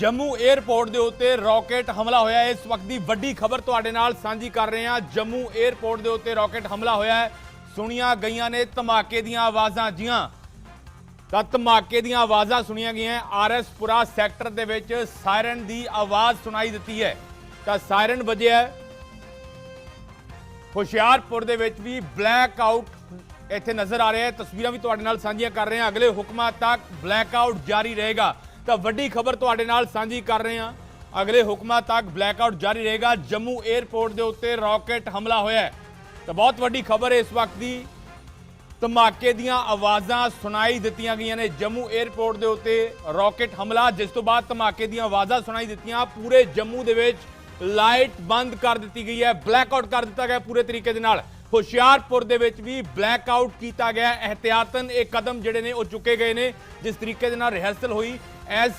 Jammu airport ਦੇ ਉੱਤੇ rocket ਹਮਲਾ ਹੋਇਆ ਹੈ। ਇਸ ਵਕਤ ਦੀ ਵੱਡੀ ਖਬਰ ਤੁਹਾਡੇ ਨਾਲ ਸਾਂਝੀ ਕਰ ਰਹੇ ਹਾਂ। ਜੰਮੂ 에ਅਰਪੋਰਟ ਦੇ ਉੱਤੇ ਰਾਕੇਟ ਹਮਲਾ ਹੋਇਆ ਹੈ। ਸੁਣੀਆਂ ਗਈਆਂ ਨੇ ਧਮਾਕੇ ਦੀਆਂ ਆਵਾਜ਼ਾਂ ਜੀਆਂ। ਤਾਂ ਧਮਾਕੇ ਦੀਆਂ ਆਵਾਜ਼ਾਂ ਸੁਣੀਆਂ ਗਈਆਂ ਆਰਐਸ ਪੁਰਾ ਸੈਕਟਰ ਦੇ ਵਿੱਚ ਸਾਇਰਨ ਦੀ ਆਵਾਜ਼ ਸੁਣਾਈ ਦਿੱਤੀ ਹੈ। ਤਾਂ ਸਾਇਰਨ ਵੱਜਿਆ ਹੁਸ਼ਿਆਰਪੁਰ ਦੇ ਵਿੱਚ ਵੀ ਬਲੈਕ ਆਊਟ ਇੱਥੇ ਨਜ਼ਰ ਆ ਰਿਹਾ ਹੈ। ਤਸਵੀਰਾਂ ਵੀ ਤੁਹਾਡੇ ਨਾਲ ਸਾਂਝੀਆਂ ਕਰ ਰਹੇ ਹਾਂ। ਅਗਲੇ ਹੁਕਮਾਂ ਤੱਕ ਬਲੈਕ ਆਊਟ ਜਾਰੀ ਰਹੇਗਾ। ਤਾਂ ਵੱਡੀ ਖਬਰ ਤੁਹਾਡੇ ਨਾਲ ਸਾਂਝੀ ਕਰ ਰਹੇ ਹਾਂ। ਅਗਲੇ ਹੁਕਮਾਂ ਤੱਕ ਬਲੈਕ ਆਊਟ ਜਾਰੀ ਰਹੇਗਾ। ਜੰਮੂ 에ਅਰਪੋਰਟ ਦੇ ਉੱਤੇ ਰਾਕੇਟ ਹਮਲਾ ਹੋਇਆ ਹੈ। ਤਾਂ ਬਹੁਤ ਵੱਡੀ ਖਬਰ ਹੈ ਇਸ ਵਕਤ ਦੀ। ਧਮਾਕੇ ਦੀਆਂ ਆਵਾਜ਼ਾਂ ਸੁਣਾਈ ਦਿੱਤੀਆਂ ਗਈਆਂ ਨੇ। ਜੰਮੂ 에ਅਰਪੋਰਟ ਦੇ ਉੱਤੇ ਰਾਕੇਟ ਹਮਲਾ, ਜਿਸ ਤੋਂ ਬਾਅਦ ਧਮਾਕੇ ਦੀਆਂ ਆਵਾਜ਼ਾਂ ਸੁਣਾਈ ਦਿੱਤੀਆਂ। ਪੂਰੇ ਜੰਮੂ ਦੇ ਵਿੱਚ ਲਾਈਟ ਬੰਦ ਕਰ ਦਿੱਤੀ ਗਈ ਹੈ। ਬਲੈਕ ਆਊਟ ਕਰ ਦਿੱਤਾ ਗਿਆ ਪੂਰੇ ਤਰੀਕੇ ਦੇ ਨਾਲ। ਹੁਸ਼ਿਆਰਪੁਰ ਦੇ ਵਿੱਚ ਵੀ ਬਲੈਕ ਆਊਟ ਕੀਤਾ ਗਿਆ ਇਹਤਿਆਤਨ ਇਹ ਕਦਮ ਜਿਹੜੇ ਨੇ ਉਹ ਚੁੱਕੇ ਗਏ ਨੇ, ਜਿਸ ਤਰੀਕੇ ਦੇ ਨਾਲ ਰਿਹਰਸਲ ਹੋਈ। ਐਸ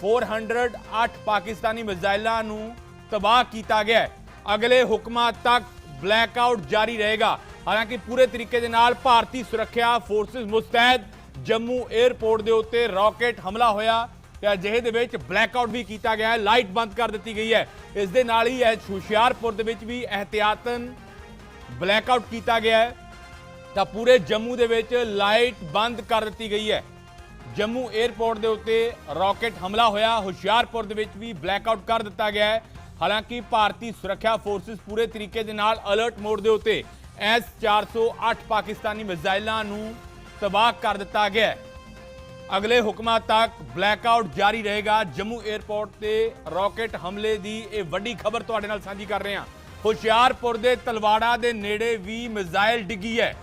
408 ਪਾਕਿਸਤਾਨੀ ਮਿਜ਼ਾਈਲਾਂ ਨੂੰ ਤਬਾਹ ਕੀਤਾ ਗਿਆ ਅਗਲੇ ਹੁਕਮਾਂ ਤੱਕ ਬਲੈਕ ਆਊਟ ਜਾਰੀ ਰਹੇਗਾ। ਹਾਲਾਂਕਿ ਪੂਰੇ ਤਰੀਕੇ ਦੇ ਨਾਲ ਭਾਰਤੀ ਸੁਰੱਖਿਆ ਫੋਰਸਿਸ ਮੁਸਤੈਦ ਜੰਮੂ 에ਅਰਪੋਰਟ ਦੇ ਉੱਤੇ ਰਾਕੇਟ ਹਮਲਾ ਹੋਇਆ ਤੇ ਅਜਿਹੇ ਦੇ ਵਿੱਚ ਬਲੈਕ ਆਊਟ ਵੀ ਕੀਤਾ ਗਿਆ ਹੈ। ਲਾਈਟ ਬੰਦ ਕਰ ਦਿੱਤੀ ਗਈ ਹੈ। ਇਸ ਦੇ ਨਾਲ ਹੀ ਇਹ ਹੁਸ਼ਿਆਰਪੁਰ ਦੇ ਵਿੱਚ ਵੀ ਇਹਤਿਆਤਨ ਬਲੈਕ ਆਊਟ ਕੀਤਾ ਗਿਆ ਹੈ, ਤਾਂ ਪੂਰੇ ਜੰਮੂ ਦੇ ਵਿੱਚ ਲਾਈਟ ਬੰਦ ਕਰ ਦਿੱਤੀ ਗਈ ਹੈ। ਜੰਮੂ 에ਅਰਪੋਰਟ ਦੇ ਉੱਤੇ ਰਾਕੇਟ ਹਮਲਾ ਹੋਇਆ, ਹੁਸ਼ਿਆਰਪੁਰ ਦੇ ਵਿੱਚ ਵੀ ਬਲੈਕ ਆਊਟ ਕਰ ਦਿੱਤਾ ਗਿਆ ਹੈ। ਹਾਲਾਂਕਿ ਭਾਰਤੀ ਸੁਰੱਖਿਆ ਫੋਰਸਿਸ ਪੂਰੇ ਤਰੀਕੇ ਦੇ ਨਾਲ ਅਲਰਟ ਮੋਡ ਦੇ ਉੱਤੇ ਐਸ 408 ਪਾਕਿਸਤਾਨੀ ਮਿਜ਼ਾਈਲਾਂ ਨੂੰ ਤਬਾਹ ਕਰ ਦਿੱਤਾ ਗਿਆ ਹੈ। ਅਗਲੇ ਹੁਕਮਾਂ ਤੱਕ ਬਲੈਕ ਆਊਟ ਜਾਰੀ ਰਹੇਗਾ। ਜੰਮੂ 에ਅਰਪੋਰਟ ਤੇ ਰਾਕੇਟ ਹਮਲੇ ਦੀ ਇਹ ਵੱਡੀ ਖਬਰ ਤੁਹਾਡੇ ਨਾਲ ਸਾਂਝੀ ਕਰ ਰਹੇ ਹਾਂ। ਹੁਸ਼ਿਆਰਪੁਰ ਦੇ ਤਲਵਾੜਾ ਦੇ ਨੇੜੇ ਵੀ ਮਿਜ਼ਾਈਲ ਡਿੱਗੀ ਹੈ।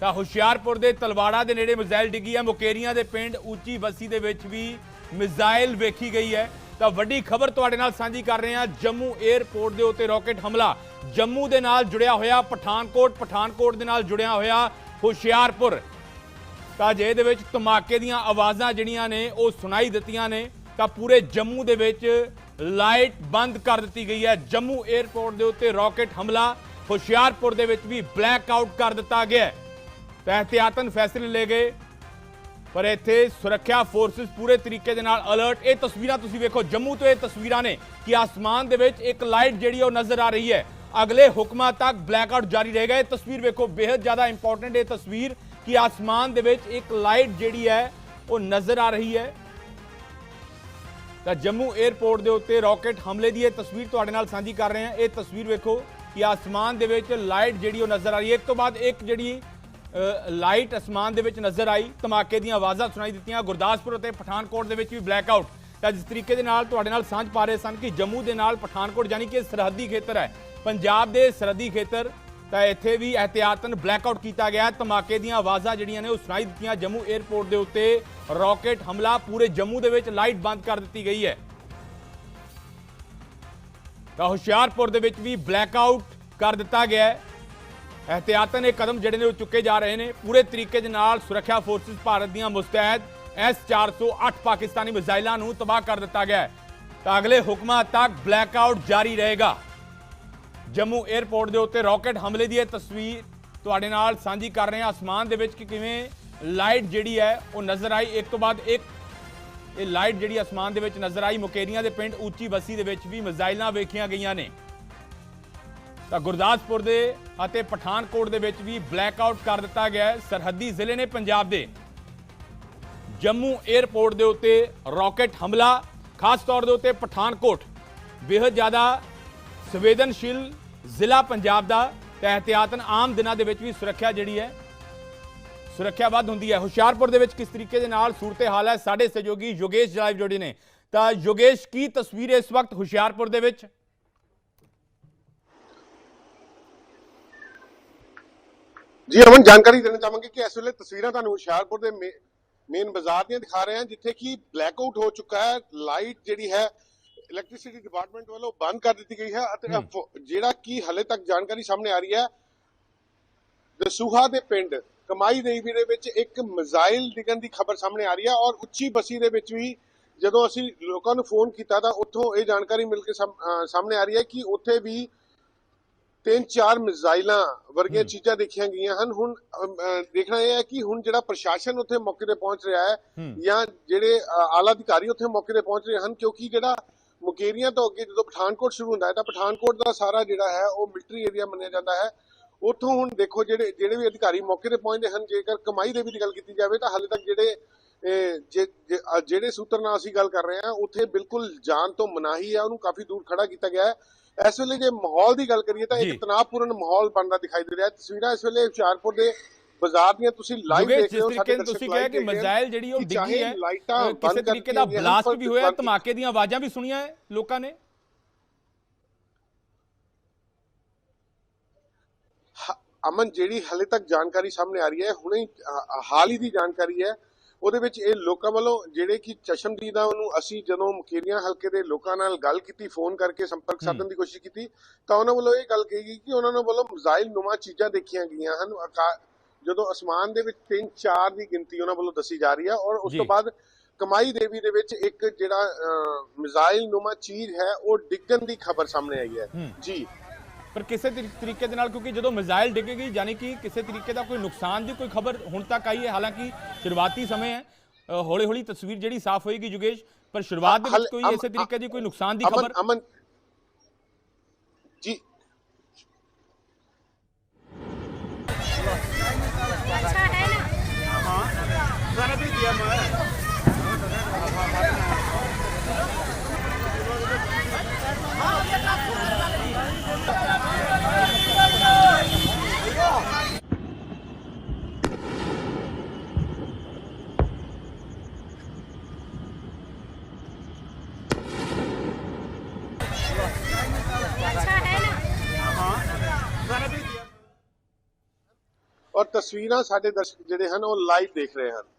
ਤਾਂ ਹੁਸ਼ਿਆਰਪੁਰ ਦੇ ਤਲਵਾੜਾ ਦੇ ਨੇੜੇ ਮਿਜ਼ਾਈਲ ਡਿੱਗੀ ਹੈ। ਮੁਕੇਰੀਆਂ ਦੇ ਪਿੰਡ ਉੱਚੀ ਬਸੀ ਦੇ ਵਿੱਚ ਵੀ ਮਿਜ਼ਾਈਲ ਵੇਖੀ ਗਈ ਹੈ। ਤਾਂ ਵੱਡੀ ਖਬਰ ਤੁਹਾਡੇ ਨਾਲ ਸਾਂਝੀ ਕਰ ਰਹੇ ਹਾਂ। ਜੰਮੂ 에ਅਰਪੋਰਟ ਦੇ ਉੱਤੇ ਰਾਕੇਟ ਹਮਲਾ। ਜੰਮੂ ਦੇ ਨਾਲ ਜੁੜਿਆ ਹੋਇਆ ਪਠਾਨਕੋਟ ਪਠਾਨਕੋਟ ਦੇ ਨਾਲ ਜੁੜਿਆ ਹੋਇਆ ਹੁਸ਼ਿਆਰਪੁਰ। ਤਾਂ ਜੇ ਦੇ ਵਿੱਚ ਧਮਾਕੇ ਦੀਆਂ ਆਵਾਜ਼ਾਂ ਜਿਹੜੀਆਂ ਨੇ, ਉਹ ਸੁਣਾਈ ਦਿੱਤੀਆਂ ਨੇ, ਤਾਂ ਪੂਰੇ ਜੰਮੂ ਦੇ ਵਿੱਚ ਲਾਈਟ ਬੰਦ ਕਰ ਦਿੱਤੀ ਗਈ ਹੈ। ਜੰਮੂ 에ਅਰਪੋਰਟ ਦੇ ਉੱਤੇ ਰਾਕਟ ਹਮਲਾ, ਹੁਸ਼ਿਆਰਪੁਰ ਦੇ ਵਿੱਚ ਵੀ ਬਲੈਕ ਆਊਟ ਕਰ ਦਿੱਤਾ ਗਿਆ ਤੇ ਇhtiyatਨ ਫੈਸਲੇ ਲਏ ਗਏ। ਪਰ ਇੱਥੇ ਸੁਰੱਖਿਆ ਫੋਰਸਸ ਪੂਰੇ ਤਰੀਕੇ ਦੇ ਨਾਲ ਅਲਰਟ। ਇਹ ਤਸਵੀਰਾਂ ਤੁਸੀਂ ਵੇਖੋ, ਜੰਮੂ ਤੋਂ ਇਹ ਤਸਵੀਰਾਂ ਨੇ ਕਿ ਆਸਮਾਨ ਦੇ ਵਿੱਚ ਇੱਕ ਲਾਈਟ ਜਿਹੜੀ ਉਹ ਨਜ਼ਰ ਆ ਰਹੀ ਹੈ। ਅਗਲੇ ਹੁਕਮਾਂ ਤੱਕ ਬਲੈਕ ਆਊਟ ਜਾਰੀ ਰਹੇਗਾ ਇਹ ਤਸਵੀਰ ਵੇਖੋ, ਬੇਹੱਦ ਜ਼ਿਆਦਾ ਇੰਪੋਰਟੈਂਟ ਇਹ ਤਸਵੀਰ ਕਿ ਆਸਮਾਨ ਦੇ ਵਿੱਚ ਇੱਕ ਲਾਈਟ ਜਿਹੜੀ ਹੈ, ਉਹ ਨਜ਼ਰ ਆ ਰਹੀ ਹੈ। ਤਾਂ ਜੰਮੂ 에ਅਰਪੋਰਟ ਦੇ ਉੱਤੇ ਰਾਕੇਟ ਹਮਲੇ ਦੀ ਇਹ ਤਸਵੀਰ ਤੁਹਾਡੇ ਨਾਲ ਸਾਂਝੀ ਕਰ ਰਹੇ ਹਾਂ। ਇਹ ਤਸਵੀਰ ਵੇਖੋ ਕਿ ਆਸਮਾਨ ਦੇ ਵਿੱਚ ਲਾਈਟ ਜਿਹੜੀ ਉਹ ਨਜ਼ਰ ਆ ਰਹੀ ਹੈ। ਇੱਕ ਤੋਂ ਬਾਅਦ ਇੱਕ ਜਿਹੜੀ ਲਾਈਟ ਆਸਮਾਨ ਦੇ ਵਿੱਚ ਨਜ਼ਰ ਆਈ। ਧਮਾਕੇ ਦੀਆਂ ਆਵਾਜ਼ਾਂ ਸੁਣਾਈ ਦਿੱਤੀਆਂ। ਗੁਰਦਾਸਪੁਰ ਅਤੇ ਪਠਾਨਕੋਟ ਦੇ ਵਿੱਚ ਵੀ ਬਲੈਕ ਆਊਟ ਤਾਂ ਜਿਸ ਤਰੀਕੇ ਦੇ ਨਾਲ ਤੁਹਾਡੇ ਨਾਲ ਸਾਂਝ ਪਾ ਰਹੇ ਸਨ ਕਿ ਜੰਮੂ ਦੇ ਨਾਲ ਪਠਾਨਕੋਟ, ਯਾਨੀ ਕਿ ਸਰਹੱਦੀ ਖੇਤਰ ਹੈ। ਪੰਜਾਬ ਦੇ ਸਰਹੱਦੀ ਖੇਤਰ ਤਾਂ ਇੱਥੇ ਵੀ ਇਹਤਿਆਤਨ ਬਲੈਕ ਆਊਟ ਕੀਤਾ ਗਿਆ। ਧਮਾਕੇ ਦੀਆਂ ਆਵਾਜ਼ਾਂ ਜਿਹੜੀਆਂ ਨੇ ਉਹ ਸੁਣਾਈ ਦਿੱਤੀਆਂ। ਜੰਮੂ 에ਅਰਪੋਰਟ ਦੇ ਉੱਤੇ ਰਾਕੇਟ ਹਮਲਾ, ਪੂਰੇ ਜੰਮੂ ਦੇ ਵਿੱਚ ਲਾਈਟ ਬੰਦ ਕਰ ਦਿੱਤੀ ਗਈ ਹੈ। ਤਾਂ ਹੁਸ਼ਿਆਰਪੁਰ ਦੇ ਵਿੱਚ ਵੀ ਬਲੈਕਆਊਟ ਕਰ ਦਿੱਤਾ ਗਿਆ ਹੈ। ਇਹਤਿਆਤਨ ਇਹ ਕਦਮ ਜਿਹੜੇ ਨੇ ਉਹ ਚੁੱਕੇ ਜਾ ਰਹੇ ਨੇ। ਪੂਰੇ ਤਰੀਕੇ ਦੇ ਨਾਲ ਸੁਰੱਖਿਆ ਫੋਰਸਿਸ ਭਾਰਤ ਦੀਆਂ ਮੁਸਤੈਦ ਐਸ 408 ਪਾਕਿਸਤਾਨੀ ਮਿਜ਼ਾਈਲਾਂ ਨੂੰ ਤਬਾਹ ਕਰ ਦਿੱਤਾ ਗਿਆ ਹੈ। ਤਾਂ ਅਗਲੇ ਹੁਕਮਾਂ ਤੱਕ ਬਲੈਕ ਆਊਟ ਜਾਰੀ ਰਹੇਗਾ। ਜੰਮੂ 에ਅਰਪੋਰਟ ਦੇ ਉੱਤੇ ਰਾਕਟ ਹਮਲੇ ਦੀ ਇਹ ਤਸਵੀਰ ਤੁਹਾਡੇ ਨਾਲ ਸਾਂਝੀ ਕਰ ਰਹੇ ਹਾਂ। ਅਸਮਾਨ ਦੇ ਵਿੱਚ ਕਿ ਕਿਵੇਂ ਲਾਈਟ ਜਿਹੜੀ ਹੈ, ਉਹ ਨਜ਼ਰ ਆਈ। ਇੱਕ ਤੋਂ ਬਾਅਦ ਇੱਕ ਇਹ ਲਾਈਟ ਜਿਹੜੀ ਅਸਮਾਨ ਦੇ ਵਿੱਚ ਨਜ਼ਰ ਆਈ। ਮੁਕੇਰੀਆਂ ਦੇ ਪਿੰਡ ਉੱਚੀ ਬਸੀ ਦੇ ਵਿੱਚ ਵੀ ਮਿਜ਼ਾਈਲਾਂ ਵੇਖੀਆਂ ਗਈਆਂ ਨੇ। ਤਾਂ ਗੁਰਦਾਸਪੁਰ ਦੇ ਅਤੇ ਪਠਾਨਕੋਟ ਦੇ ਵਿੱਚ ਵੀ ਬਲੈਕ ਆਊਟ ਕਰ ਦਿੱਤਾ ਗਿਆ ਸਰਹੱਦੀ ਜ਼ਿਲ੍ਹੇ ਨੇ ਪੰਜਾਬ ਦੇ ਜੰਮੂ 에ਅਰਪੋਰਟ ਦੇ ਉੱਤੇ ਰਾਕਟ ਹਮਲਾ, ਖਾਸ ਤੌਰ ਦੇ ਉੱਤੇ ਪਠਾਨਕੋਟ। ਬੇहद ਜ਼ਿਆਦਾ ਸੰਵੇਦਨਸ਼ੀਲ ਜ਼ਿਲ੍ਹਾ ਪੰਜਾਬ ਦਾ ਤੇ ਇਹਤਿਆਤਨ ਆਮ ਦਿਨਾਂ ਦੇ ਵਿੱਚ ਵੀ ਸੁਰੱਖਿਆ ਜਿਹੜੀ ਹੈ, ਸੁਰੱਖਿਆ ਵੱਧ ਹੁੰਦੀ ਹੈ। ਹੁਸ਼ਿਆਰਪੁਰ ਦੇ ਵਿੱਚ ਕਿਸ ਤਰੀਕੇ ਦੇ ਨਾਲ ਸੂਰਤੇ ਹਾਲ ਹੈ? ਸਾਡੇ ਸਹਿਯੋਗੀ ਯੋਗੇਸ਼ ਲਾਈਵ ਜੋੜੀ ਨੇ। ਤਾਂ ਯੋਗੇਸ਼, ਕੀ ਤਸਵੀਰ ਇਸ ਵਕਤ ਹੁਸ਼ਿਆਰਪੁਰ ਦੇ ਵਿੱਚ? ਜੀ, ਅਮਨ, ਜਾਣਕਾਰੀ ਦੇਣਾ ਚਾਹਾਂਗੇ ਕਿ ਇਸ ਵੇਲੇ ਤਸਵੀਰਾਂ ਤੁਹਾਨੂੰ ਹੁਸ਼ਿਆਰਪੁਰ ਦੇ ਮੇਨ ਬਾਜ਼ਾਰ ਦੀਆਂ ਦਿਖਾ ਰਹੇ ਹਾਂ, ਜਿੱਥੇ ਕਿ ਬਲੈਕ ਆਊਟ ਹੋ ਚੁੱਕਾ ਹੈ। ਲਾਈਟ ਜਿਹੜੀ ਹੈ ਇਲੈਕਟ੍ਰਿਸਿਟੀ ਡਿਪਾਰਟਮੈਂਟ ਵੱਲੋਂ ਬੰਦ ਕਰ ਦਿੱਤੀ ਗਈ ਹੈ ਅਤੇ ਜਿਹੜਾ ਕਿ ਹਲੇ ਤੱਕ ਜਾਣਕਾਰੀ ਸਾਹਮਣੇ ਆ ਰਹੀ ਹੈ ਦਸੂਹਾ ਦੇ ਪਿੰਡ ਕਮਾਈ ਦੇਵੀ ਦੇ ਵਿੱਚ ਇੱਕ ਮਿਜ਼ਾਈਲ ਡਿੱਗਣ ਦੀ ਖਬਰ ਸਾਹਮਣੇ ਆ ਰਹੀ ਹੈ ਔਰ ਉੱਚੀ ਬਸੀ ਦੇ ਵਿੱਚ ਵੀ ਜਦੋਂ ਅਸੀਂ ਲੋਕਾਂ ਨੂੰ ਫੋਨ ਕੀਤਾ ਤਾਂ ਉੱਥੋਂ ਇਹ ਜਾਣਕਾਰੀ ਮਿਲ ਕੇ ਸਾਹਮਣੇ ਆ ਰਹੀ ਹੈ ਕਿ ਉੱਥੇ ਵੀ ਤਿੰਨ ਚਾਰ ਮਿਜ਼ਾਈਲਾਂ ਵਰਗੀਆਂ ਚੀਜ਼ਾਂ ਦੇਖੀਆਂ ਗਈਆਂ ਹਨ। ਹੁਣ ਦੇਖਣਾ ਇਹ ਹੈ ਕਿ ਹੁਣ ਜਿਹੜਾ ਪ੍ਰਸ਼ਾਸਨ ਉੱਥੇ ਮੌਕੇ ਤੇ ਪਹੁੰਚ ਰਿਹਾ ਹੈ। ਜਾਂ ਜਿਹੜੇ ਆਲਾ ਅਧਿਕਾਰੀ ਉੱਥੇ ਮੌਕੇ ਤੇ ਪਹੁੰਚ ਰਹੇ ਹਨ ਕਿਉਂਕਿ ਜਿਹੜਾ ਮੁਕੇਰੀਆਂ ਤੋਂ ਅੱਗੇ ਜਦੋਂ ਪਠਾਨਕੋਟ ਸ਼ੁਰੂ ਹੁੰਦਾ ਹੈ ਤਾਂ ਪਠਾਨਕੋਟ ਦਾ ਸਾਰਾ ਜਿਹੜਾ ਹੈ ਉਹ ਮਿਲਟਰੀ ਏਰੀਆ ਮੰਨਿਆ ਜਾਂਦਾ ਹੈ। ਉੱਥੋਂ ਹੁਣ ਦੇਖੋ ਜਿਹੜੇ ਜਿਹੜੇ ਵੀ ਅਧਿਕਾਰੀ ਮੌਕੇ ਤੇ ਪਹੁੰਚਦੇ ਹਨ ਜੇਕਰ ਕਮਾਈ ਦੇ ਵੀ ਦੀ ਗੱਲ ਕੀਤੀ ਜਾਵੇ ਤਾਂ ਹਾਲੇ ਤੱਕ ਜਿਹੜੇ ਜਿਹੜੇ ਸੂਤਰ ਨਾਲ ਅਸੀਂ ਗੱਲ ਕਰ ਰਹੇ ਹਾਂ ਉੱਥੇ ਬਿਲਕੁਲ ਜਾਨ ਤੋਂ ਮਨਾਹੀ ਹੈ ਉਹਨੂੰ ਕਾਫੀ ਦੂਰ ਖੜਾ ਕੀਤਾ ਗਿਆ ਹੈ। ਇਸ ਵੇਲੇ ਜੇ ਮਾਹੌਲ ਦੀ ਗੱਲ ਕਰੀਏ ਤਾਂ। ਇੱਕ ਤਣਾਅਪੂਰਨ ਮਾਹੌਲ ਬਣਦਾ ਦਿਖਾਈ ਦੇ ਰਿਹਾ ਹੈ। ਤਸਵੀਰਾਂ ਇਸ ਵੇਲੇ ਹੁਸ਼ਿਆਰਪੁਰ ਦੇ ਬਾਜ਼ਾਰ ਦੀਆਂ ਤੁਸੀਂ ਲਾਈਵ ਦੇਖ ਰਹੇ ਜਿਸ ਹੋ ਤਰੀਕੇ ਨਾਲ ਤੁਸੀਂ ਕਿਹਾ ਕਿ ਮਜ਼ਾਇਲ ਜਿਹੜੀ ਉਹ ਡਿੱਗੀ ਹੈ ਕਿਸੇ ਤਰੀਕੇ ਦਾ ਬਲਾਸਟ ਵੀ ਹੋਇਆ ਧਮਾਕੇ ਦੀਆਂ ਆਵਾਜ਼ਾਂ ਵੀ ਸੁਣੀਆਂ ਹੈ ਲੋਕਾਂ ਨੇ? ਅਮਨ ਜਿਹੜੀ ਹਲੇ ਤੱਕ ਜਾਣਕਾਰੀ ਸਾਹਮਣੇ ਆ ਰਹੀ ਹੈ ਹੁਣੇ ਹਾਲ ਹੀ ਦੀ ਜਾਣਕਾਰੀ ਹੈ ਉਹਦੇ ਵਿੱਚ ਇਹ ਲੋਕਾਂ ਵੱਲੋਂ ਜਿਹੜੇ ਕਿ ਚਸ਼ਮਦੀਦ ਉਹਨੂੰ ਅਸੀਂ ਜਦੋਂ ਮੁਕੇਰੀਆਂ ਹਲਕੇ ਦੇ ਲੋਕਾਂ ਨਾਲ ਗੱਲ ਕੀਤੀ ਫੋਨ ਕਰਕੇ ਸੰਪਰਕ ਸਾਧਨ ਦੀ ਕੋਸ਼ਿਸ਼ ਕੀਤੀ ਤਾਂ ਉਹਨਾਂ ਵੱਲੋਂ ਇਹ ਗੱਲ ਕਹੀ ਗਈ ਕਿ ਉਹਨਾਂ ਨੂੰ ਵੱਲੋਂ ਮਿਜ਼ਾਈਲ ਨੁਮਾ ਚੀਜ਼ਾਂ ਦੇਖੀਆਂ ਗਈਆਂ ਹਨ ਜਦੋਂ ਅਸਮਾਨ ਦੇ ਵਿੱਚ 3-4 ਦੀ ਗਿਣਤੀ ਉਹਨਾਂ ਵੱਲੋਂ ਦੱਸੀ ਜਾ ਰਹੀ ਹੈ ਔਰ ਉਸ। ਤੋਂ ਬਾਅਦ ਕਮਾਈ ਦੇਵੀ ਦੇ ਵਿੱਚ ਇੱਕ ਜਿਹੜਾ ਮਿਜ਼ਾਈਲ ਨੁਮਾ ਚੀਜ਼ ਹੈ ਉਹ ਡਿੱਗਣ ਦੀ ਖਬਰ ਸਾਹਮਣੇ ਆਈ ਹੈ। ਜੀ ਪਰ ਕਿਸੇ ਤਰੀ- ਤਰੀਕੇ ਦੇ ਨਾਲ ਕਿਉਂਕਿ ਜਦੋਂ ਮਿਜ਼ਾਈਲ ਡਿੱਗੇਗੀ ਯਾਨੀ ਕਿ ਕਿਸੇ ਤਰੀਕੇ ਦਾ ਕੋਈ ਨੁਕਸਾਨ ਦੀ ਕੋਈ ਖਬਰ ਹੁਣ ਤੱਕ ਆਈ ਹੈ ਹਾਲਾਂਕਿ ਸ਼ੁਰੂਆਤੀ ਸਮੇਂ ਹੈ ਹੌਲੀ ਹੌਲੀ ਤਸਵੀਰ ਜਿਹੜੀ ਸਾਫ਼ ਹੋਏਗੀ ਯੁਗੇਸ਼ ਪਰ ਸ਼ੁਰੂਆਤ ਦੇ ਵਿੱਚ ਕੋਈ ਇਸੇ ਤਰੀਕੇ ਦੀ ਕੋਈ ਨੁਕਸਾਨ ਦੀ ਖਬਰ ਅਮਨ ਜੀ ਔਰ ਤਸਵੀਰਾਂ ਸਾਡੇ ਦਰਸ਼ਕ ਜਿਹੜੇ ਹਨ ਉਹ ਲਾਈਵ ਦੇਖ ਰਹੇ ਹਨ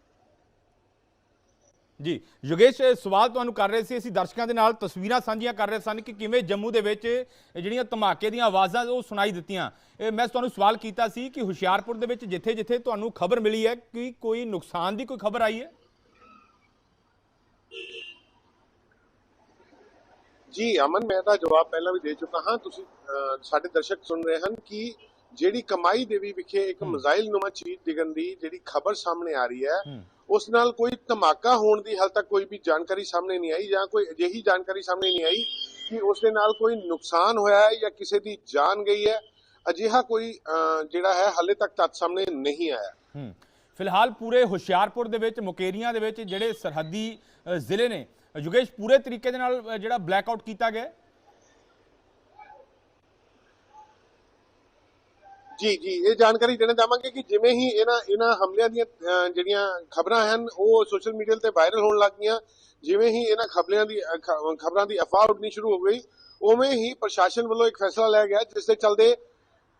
ਜੀ ਯੋਗੇਸ਼ ਸਵਾਲ ਤੁਹਾਨੂੰ ਕਰ ਰਹੇ ਸੀ ਅਸੀਂ ਦਰਸ਼ਕਾਂ ਦੇ ਨਾਲ ਤਸਵੀਰਾਂ ਸਾਂਝੀਆਂ ਕਰ ਰਹੇ ਸਨ ਕਿ ਕਿਵੇਂ ਜੰਮੂ ਦੇ ਵਿੱਚ ਜਿਹੜੀਆਂ ਧਮਾਕੇ ਦੀਆਂ ਆਵਾਜ਼ਾਂ ਉਹ ਸੁਣਾਈ ਦਿੱਤੀਆਂ। ਇਹ ਮੈਂ ਤੁਹਾਨੂੰ ਸਵਾਲ ਕੀਤਾ ਸੀ ਕਿ ਹੁਸ਼ਿਆਰਪੁਰ ਦੇ ਵਿੱਚ ਜਿੱਥੇ ਜਿੱਥੇ ਤੁਹਾਨੂੰ ਖਬਰ ਮਿਲੀ ਹੈ ਕਿ ਕੋਈ ਨੁਕਸਾਨ ਦੀ ਕੋਈ ਖਬਰ ਆਈ ਹੈ? ਜੀ ਅਮਨ ਮੈਂ ਤਾਂ ਜਵਾਬ ਪਹਿਲਾਂ ਵੀ ਦੇ ਚੁੱਕਾ ਹਾਂ। ਤੁਸੀਂ ਸਾਡੇ ਦਰਸ਼ਕ ਸੁਣ ਰਹੇ ਹਨ ਕਿ ਜਿਹੜੀ ਕਮਾਈ ਦੇਵੀ ਵਿਖੇ ਇੱਕ ਮਿਜ਼ਾਈਲ ਨੁਮਾ ਚੀਜ਼ ਡਿੱਗਣ ਦੀ ਜਿਹੜੀ ਖਬਰ ਸਾਹਮਣੇ ਆ ਰਹੀ ਹੂੰ। ਉਸ ਨਾਲ ਕੋਈ ਧਮਾਕਾ ਹੋਣ ਦੀ ਹਾਲ ਤੱਕ ਕੋਈ ਵੀ ਜਾਣਕਾਰੀ ਸਾਹਮਣੇ ਨਹੀਂ ਆਈ ਜਾਂ ਕੋਈ ਅਜਿਹੀ ਜਾਣਕਾਰੀ ਸਾਹਮਣੇ ਨਹੀਂ ਆਈ ਕਿ ਉਸ ਦੇ ਨਾਲ ਕੋਈ ਨੁਕਸਾਨ ਹੋਇਆ ਹੈ ਜਾਂ ਕਿਸੇ ਦੀ ਜਾਨ ਗਈ ਹੈ। ਅਜਿਹਾ ਕੋਈ ਅਹ, ਜਿਹੜਾ ਹੈ ਹਾਲੇ ਤੱਕ ਤੱਥ ਸਾਹਮਣੇ ਨਹੀਂ ਆਇਆ। ਫਿਲਹਾਲ ਪੂਰੇ ਹੁਸ਼ਿਆਰਪੁਰ ਦੇ ਵਿੱਚ ਮੁਕੇਰੀਆਂ ਦੇ ਵਿੱਚ ਜਿਹੜੇ ਸਰਹੱਦੀ ਜ਼ਿਲ੍ਹੇ ਨੇ ਯੁਗੇਸ਼ ਪੂਰੇ ਤਰੀਕੇ ਦੇ ਨਾਲ ਜਿਹੜਾ ਬਲੈਕ ਆਊਟ ਕੀਤਾ ਗਿਆ ਜੀ ਜੀ, ਇਹ ਜਾਣਕਾਰੀ ਦੇਣਾ ਚਾਹਾਂਗੇ ਕਿ ਜਿਵੇਂ ਹੀ ਇਹਨਾਂ ਇਹਨਾਂ ਹਮਲਿਆਂ ਦੀਆਂ ਜਿਹੜੀਆਂ ਖਬਰਾਂ ਹਨ, ਉਹ ਸੋਸ਼ਲ ਮੀਡੀਆ ਤੇ ਵਾਇਰਲ ਹੋਣ ਲੱਗ ਗਈਆਂ। ਜਿਵੇਂ ਹੀ ਇਹਨਾਂ ਖਬਰਿਆਂ ਦੀ ਖਬਰਾਂ ਦੀ ਅਫਵਾਹ ਉੱਡਣੀ ਸ਼ੁਰੂ ਹੋ ਗਈ, ਉਵੇਂ ਹੀ ਪ੍ਰਸ਼ਾਸਨ ਵੱਲੋਂ ਇੱਕ ਫੈਸਲਾ ਲਿਆ ਗਿਆ, ਜਿਸ ਦੇ ਚਲਦੇ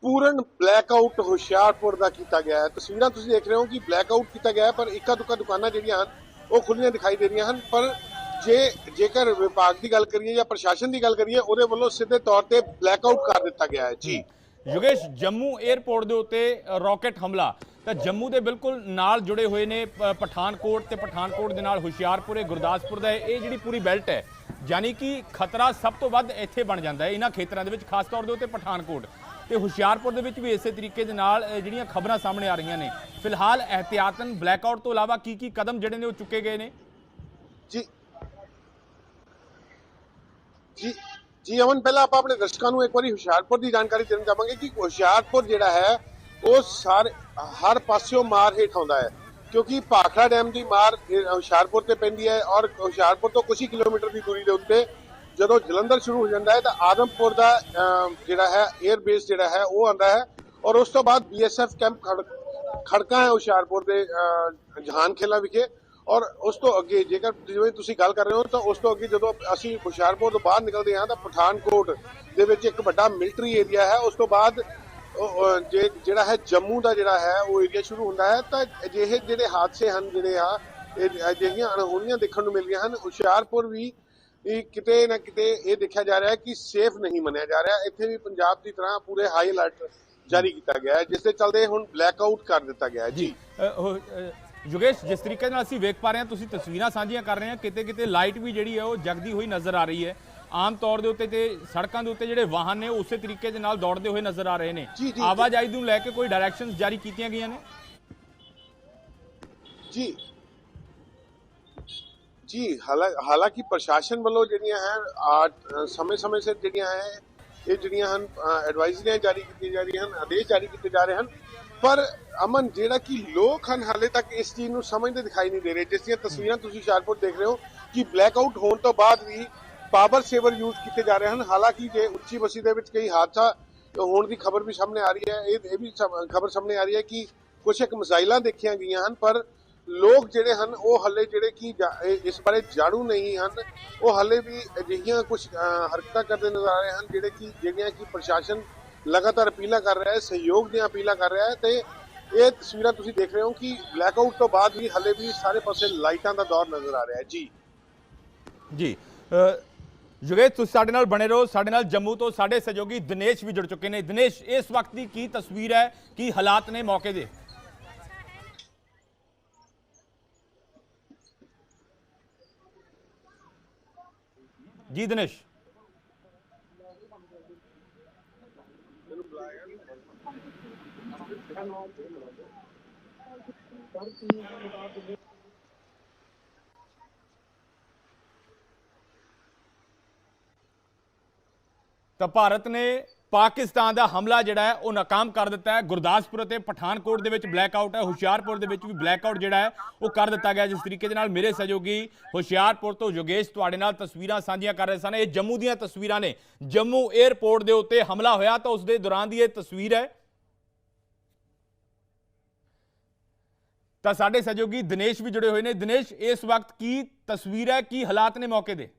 ਪੂਰਨ ਬਲੈਕ ਆਊਟ ਹੁਸ਼ਿਆਰਪੁਰ ਦਾ ਕੀਤਾ ਗਿਆ ਹੈ। ਤਸਵੀਰਾਂ ਤੁਸੀਂ ਦੇਖ ਰਹੇ ਹੋ ਕਿ ਬਲੈਕ ਆਊਟ ਕੀਤਾ ਗਿਆ ਪਰ ਇੱਕਾ ਦੁੱਕਾ ਦੁਕਾਨਾਂ ਜਿਹੜੀਆਂ ਹਨ, ਉਹ ਖੁੱਲੀਆਂ ਦਿਖਾਈ ਦੇ ਰਹੀਆਂ ਹਨ। ਪਰ ਜੇ, ਜੇਕਰ ਵਿਭਾਗ ਦੀ ਗੱਲ ਕਰੀਏ ਜਾਂ ਪ੍ਰਸ਼ਾਸਨ ਦੀ ਗੱਲ ਕਰੀਏ, ਉਹਦੇ ਵੱਲੋਂ ਸਿੱਧੇ ਤੌਰ ਤੇ ਬਲੈਕ ਆਊਟ ਕਰ ਦਿੱਤਾ ਗਿਆ ਹੈ। ਜੀ। ਯੋਗੇਸ਼ ਜੰਮੂ 에ਅਰਪੋਰਟ ਦੇ ਉੱਤੇ ਅ, ਹਮਲਾ। ਤਾਂ ਜੰਮੂ ਦੇ ਬਿਲਕੁਲ ਨਾਲ ਜੁੜੇ ਹੋਏ ਨੇ ਪਠਾਨਕੋਟ ਤੇ ਪਠਾਨਕੋਟ ਦੇ ਨਾਲ ਹੁਸ਼ਿਆਰਪੁਰ ਇਹ ਗੁਰਦਾਸਪੁਰ ਦਾ ਇਹ ਜਿਹੜੀ ਪੂਰੀ ਬੈਲਟ ਹੈ ਯਾਨੀ ਕਿ ਖਤਰਾ ਸਭ ਤੋਂ ਵੱਧ ਇੱਥੇ ਬਣ ਜਾਂਦਾ ਹੈ ਇਹਨਾਂ ਖੇਤਰਾਂ ਦੇ ਵਿੱਚ ਖਾਸ ਤੌਰ ਦੇ ਉੱਤੇ ਪਠਾਨਕੋਟ। ਤੇ ਹੁਸ਼ਿਆਰਪੁਰ ਦੇ ਵਿੱਚ ਵੀ ਇਸੇ ਤਰੀਕੇ ਦੇ ਨਾਲ ਜਿਹੜੀਆਂ ਖਬਰਾਂ ਸਾਹਮਣੇ ਆ ਰਹੀਆਂ ਨੇ। ਫਿਲਹਾਲ ਇਹਤਿਆਤਨ ਬਲੈਕਆਊਟ ਤੋਂ ਇਲਾਵਾ ਕੀ ਕੀ ਕਦਮ ਜਿਹੜੇ ਨੇ ਉਹ ਚੁੱਕੇ ਗਏ ਨੇ? ਜੀ। ਜੀ। ਜੀ ਅਮਨ, ਪਹਿਲਾਂ ਆਪਾਂ ਆਪਣੇ ਦਰਸ਼ਕਾਂ ਨੂੰ ਇੱਕ ਵਾਰੀ ਹੁਸ਼ਿਆਰਪੁਰ ਦੀ ਜਾਣਕਾਰੀ ਦੇਣਾ ਚਾਹਾਂਗੇ ਕਿ ਹੁਸ਼ਿਆਰਪੁਰ ਜਿਹੜਾ ਹੈ, ਉਹ ਸਾਰੇ ਹਰ ਪਾਸਿਓਂ ਮਾਰ ਹੇਠ ਆਉਂਦਾ ਹੈ। ਕਿਉਂਕਿ ਭਾਖੜਾ ਡੈਮ ਦੀ ਮਾਰ ਹੁਸ਼ਿਆਰਪੁਰ ਤੇ ਪੈਂਦੀ ਹੈ ਔਰ ਹੁਸ਼ਿਆਰਪੁਰ ਤੋਂ ਕੁਝ ਹੀ ਕਿਲੋਮੀਟਰ ਦੀ ਦੂਰੀ ਦੇ ਉੱਤੇ ਜਦੋਂ ਜਲੰਧਰ ਸ਼ੁਰੂ ਹੋ ਜਾਂਦਾ ਹੈ ਤਾਂ ਆਦਮਪੁਰ ਦਾ ਜਿਹੜਾ ਹੈ 에ਅਰ ਬੇਸ ਜਿਹੜਾ ਹੈ, ਉਹ ਆਂਦਾ ਹੈ ਔਰ ਉਸ ਤੋਂ ਬਾਅਦ ਬੀਐਸਐਫ ਕੈਂਪ ਖੜ ਖੜਕਾ ਹੈ ਹੁਸ਼ਿਆਰਪੁਰ ਦੇ ਜਹਾਨ ਖੇਲਾ ਵਿਖੇ। ਔਰ ਉਸ ਤੋਂ ਅੱਗੇ ਜੇਕਰ ਜਿਵੇਂ ਤੁਸੀਂ ਗੱਲ ਕਰ ਰਹੇ ਹੋ, ਤਾਂ ਉਸ ਤੋਂ ਅੱਗੇ ਜਦੋਂ ਅਸੀਂ ਹੁਸ਼ਿਆਰਪੁਰ ਤੋਂ ਬਾਹਰ ਨਿਕਲਦੇ ਹਾਂ, ਤਾਂ ਪਠਾਨਕੋਟ ਦੇ ਵਿੱਚ ਇੱਕ ਵੱਡਾ ਮਿਲਟਰੀ ਏਰੀਆ ਹੈ। ਉਸ ਤੋਂ ਬਾਅਦ ਜਿਹੜਾ ਹੈ ਜੰਮੂ ਦਾ ਜਿਹੜਾ ਹੈ, ਉਹ ਏਰੀਆ ਸ਼ੁਰੂ ਹੁੰਦਾ ਹੈ। ਤਾਂ ਅਜਿਹੇ ਜਿਹੜੇ ਹਾਦਸੇ ਹਨ, ਜਿਹੜੇ ਆ ਅਜਿਹੀਆਂ ਅਣਹੋਣੀਆਂ ਦੇਖਣ ਨੂੰ ਮਿਲਦੀਆਂ ਹਨ। ਹੁਸ਼ਿਆਰਪੁਰ ਵੀ ਕਿਤੇ ਨਾ ਕਿਤੇ ਇਹ ਦੇਖਿਆ ਜਾ ਰਿਹਾ ਹੈ ਕਿ ਸੇਫ ਨਹੀਂ ਮੰਨਿਆ ਜਾ ਰਿਹਾ। ਇੱਥੇ ਵੀ ਪੰਜਾਬ ਦੀ ਤਰ੍ਹਾਂ ਪੂਰੇ ਹਾਈ ਅਲਰਟ ਜਾਰੀ ਕੀਤਾ ਗਿਆ ਹੈ, ਜਿਸ ਦੇ ਚੱਲਦੇ ਹੁਣ ਬਲੈਕ ਆਊਟ ਕਰ ਦਿੱਤਾ ਗਿਆ ਹੈ। ਜੀ। ਯੋਗੇਸ਼ ਜਿਸ ਤਰੀਕੇ ਨਾਲ ਅਸੀਂ ਵੇਖ ਪਾ ਰਹੇ ਹਾਂ ਤੁਸੀਂ ਤਸਵੀਰਾਂ ਸਾਂਝੀਆਂ ਕਰ ਰਹੇ ਹਾਂ ਕਿਤੇ ਕਿਤੇ ਲਾਈਟ ਵੀ ਜਿਹੜੀ ਹੈ ਉਹ ਜਗਦੀ ਹੋਈ ਨਜ਼ਰ ਆ ਰਹੀ ਹੈ। ਆਮ ਤੌਰ ਦੇ ਉੱਤੇ ਤੇ ਸੜਕਾਂ ਦੇ ਉੱਤੇ ਜਿਹੜੇ ਵਾਹਨ ਨੇ ਉਸੇ ਤਰੀਕੇ ਦੇ ਨਾਲ ਦੌੜਦੇ ਹੋਏ ਨਜ਼ਰ ਆ ਰਹੇ ਨੇ। ਆਵਾਜਾਈ ਨੂੰ ਲੈ ਕੇ ਕੋਈ ਡਾਇਰੈਕਸ਼ਨਸ ਜਾਰੀ ਕੀਤੀਆਂ ਗਈਆਂ ਨੇ? ਜੀ। ਜੀ ਹਾਲਾ- ਹਾਲਾਂਕਿ ਪ੍ਰਸ਼ਾਸਨ ਵੱਲੋਂ ਜਿਹੜੀਆਂ ਹੈ ਸਮੇਂ-ਸਮੇਂ ਸਿਰ ਜਿਹੜੀਆਂ ਹੈ ਇਹ ਜਿਹੜੀਆਂ ਹਨ ਐਡਵਾਈਜ਼ਰੀਆਂ ਜਾਰੀ ਕੀਤੀਆਂ ਜਾ ਰਹੀਆਂ ਹਨ ਆਦੇਸ਼ ਜਾਰੀ ਕੀਤੇ ਜਾ ਰਹੇ ਹਨ। ਪਰ ਅਮਨ, ਜਿਹੜਾ ਕਿ ਲੋਕ ਹਨ, ਹਾਲੇ ਤੱਕ ਇਸ ਚੀਜ਼ ਨੂੰ ਸਮਝਦੇ ਦਿਖਾਈ ਨਹੀਂ ਦੇ ਰਹੇ। ਜਿਸ ਦੀਆਂ ਤਸਵੀਰਾਂ ਤੁਸੀਂ ਹੁਸ਼ਿਆਰਪੁਰ ਦੇਖ ਰਹੇ ਹੋ ਕਿ ਬਲੈਕ ਆਊਟ ਹੋਣ ਤੋਂ ਬਾਅਦ ਵੀ ਪਾਵਰ ਸੇਵਰ ਯੂਜ਼ ਕੀਤੇ ਜਾ ਰਹੇ ਹਨ। ਹਾਲਾਂਕਿ ਜੇ ਉੱਚੀ ਬਸੀ ਦੇ ਵਿੱਚ ਕਈ ਹਾਦਸਾ ਹੋਣ ਦੀ ਖਬਰ ਵੀ ਸਾਹਮਣੇ ਆ ਰਹੀ ਹੈ, ਇਹ ਇਹ ਵੀ ਖਬਰ ਸਾਹਮਣੇ ਆ ਰਹੀ ਹੈ ਕਿ ਕੁਝ ਇੱਕ ਮਿਜ਼ਾਈਲਾਂ ਦੇਖੀਆਂ ਗਈਆਂ ਹਨ, ਪਰ ਲੋਕ ਜਿਹੜੇ ਹਨ, ਉਹ ਹੱਲੇ ਜਿਹੜੇ ਕਿ ਜਾ- ਇਸ ਬਾਰੇ ਜਾਣੂ ਨਹੀਂ ਹਨ। ਉਹ ਹੱਲੇ ਵੀ ਅਜਿਹੀਆਂ ਕੁਝ ਹਰਕਤਾਂ ਕਰਦੇ ਨਜ਼ਰ ਆ ਰਹੇ ਹਨ, ਜਿਹੜੇ ਕਿ ਜਿਹੜੀਆਂ ਕਿ ਪ੍ਰਸ਼ਾਸਨ ਲਗਾਤਾਰ ਅਪੀਲਾਂ ਕਰ ਰਿਹਾ ਹੈ ਸਹਿਯੋਗ ਦੀਆਂ ਅਪੀਲਾਂ ਕਰ ਰਿਹਾ ਹੈ ਤੇ ਇਹ ਤਸਵੀਰਾਂ ਤੁਸੀਂ ਦੇਖ ਰਹੇ ਹੋ ਕਿ ਬਲੈਕ ਆਊਟ ਤੋਂ ਬਾਅਦ ਵੀ ਹੱਲੇ ਵੀ ਸਾਰੇ ਪਾਸੇ ਲਾਈਟਾਂ ਦਾ ਦੌਰ ਨਜ਼ਰ ਆ ਰਿਹਾ ਹੈ। ਜੀ। ਜੀ ਅ, ਤੁਸੀਂ ਸਾਡੇ ਨਾਲ ਬਣੇ ਰਹੋ ਸਾਡੇ ਨਾਲ ਜੰਮੂ ਤੋਂ ਸਾਡੇ ਸਹਿਯੋਗੀ ਦਿਨੇਸ਼ ਵੀ ਜੁੜ ਚੁੱਕੇ ਨੇ। ਦਿਨੇਸ਼ ਇਸ ਵਕਤ ਦੀ ਕੀ ਤਸਵੀਰ ਹੈ ਕੀ ਹਾਲਾਤ ਨੇ ਮੌਕੇ ਦੇ? ਜੀ ਦਿਨੇਸ਼। ਤਾਂ ਭਾਰਤ ਨੇ ਪਾਕਿਸਤਾਨ ਦਾ ਹਮਲਾ ਜਿਹੜਾ ਹੈ, ਉਹ ਨਾਕਾਮ ਕਰ ਦਿੱਤਾ ਹੈ। ਗੁਰਦਾਸਪੁਰ ਅਤੇ ਪਠਾਨਕੋਟ ਦੇ ਵਿੱਚ ਬਲੈਕਆਊਟ ਹੈ। ਹੁਸ਼ਿਆਰਪੁਰ ਦੇ ਵਿੱਚ ਵੀ ਬਲੈਕਆਊਟ ਜਿਹੜਾ ਹੈ, ਉਹ ਕਰ ਦਿੱਤਾ ਗਿਆ ਜਿਸ ਤਰੀਕੇ ਦੇ ਨਾਲ ਮੇਰੇ ਸਹਿਯੋਗੀ ਹੁਸ਼ਿਆਰਪੁਰ ਤੋਂ ਯੋਗੇਸ਼ ਤੁਹਾਡੇ ਨਾਲ ਤਸਵੀਰਾਂ ਸਾਂਝੀਆਂ ਕਰ ਰਹੇ ਸਨ। ਇਹ ਜੰਮੂ ਦੀਆਂ ਤਸਵੀਰਾਂ ਨੇ। ਜੰਮੂ 에ਅਰਪੋਰਟ ਦੇ ਉੱਤੇ ਹਮਲਾ ਹੋਇਆ ਤਾਂ ਉਸ ਦੇ ਦੌਰਾਨ ਦੀ ਇਹ ਤਸਵੀਰ ਹੈ ਤਾਂ ਸਾਡੇ ਸਹਿਯੋਗੀ ਦਿਨੇਸ਼ ਵੀ ਜੁੜੇ ਹੋਏ ਨੇ ਦਿਨੇਸ਼ ਇਸ ਵਕਤ ਕੀ ਤਸਵੀਰ ਹੈ ਕੀ ਹਾਲਾਤ ਨੇ ਮੌਕੇ ਦੇ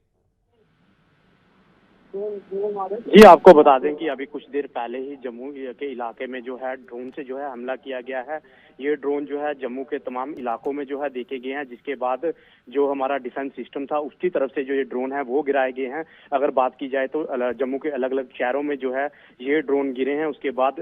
जी आपको बता दें कि अभी कुछ देर पहले ही जम्मू के इलाके में जो है ड्रोन से जो है हमला किया गया है ये ड्रोन जो है जम्मू के तमाम इलाकों में जो है देखे गए हैं, जिसके बाद जो हमारा डिफेंस सिस्टम था, उसकी तरफ़ से जो ये ड्रोन है, वो गिराए गए हैं। अगर बात की जाए तो जम्मू के अलग अलग शहरों में जो है ये ड्रोन गिरे हैं, उसके बाद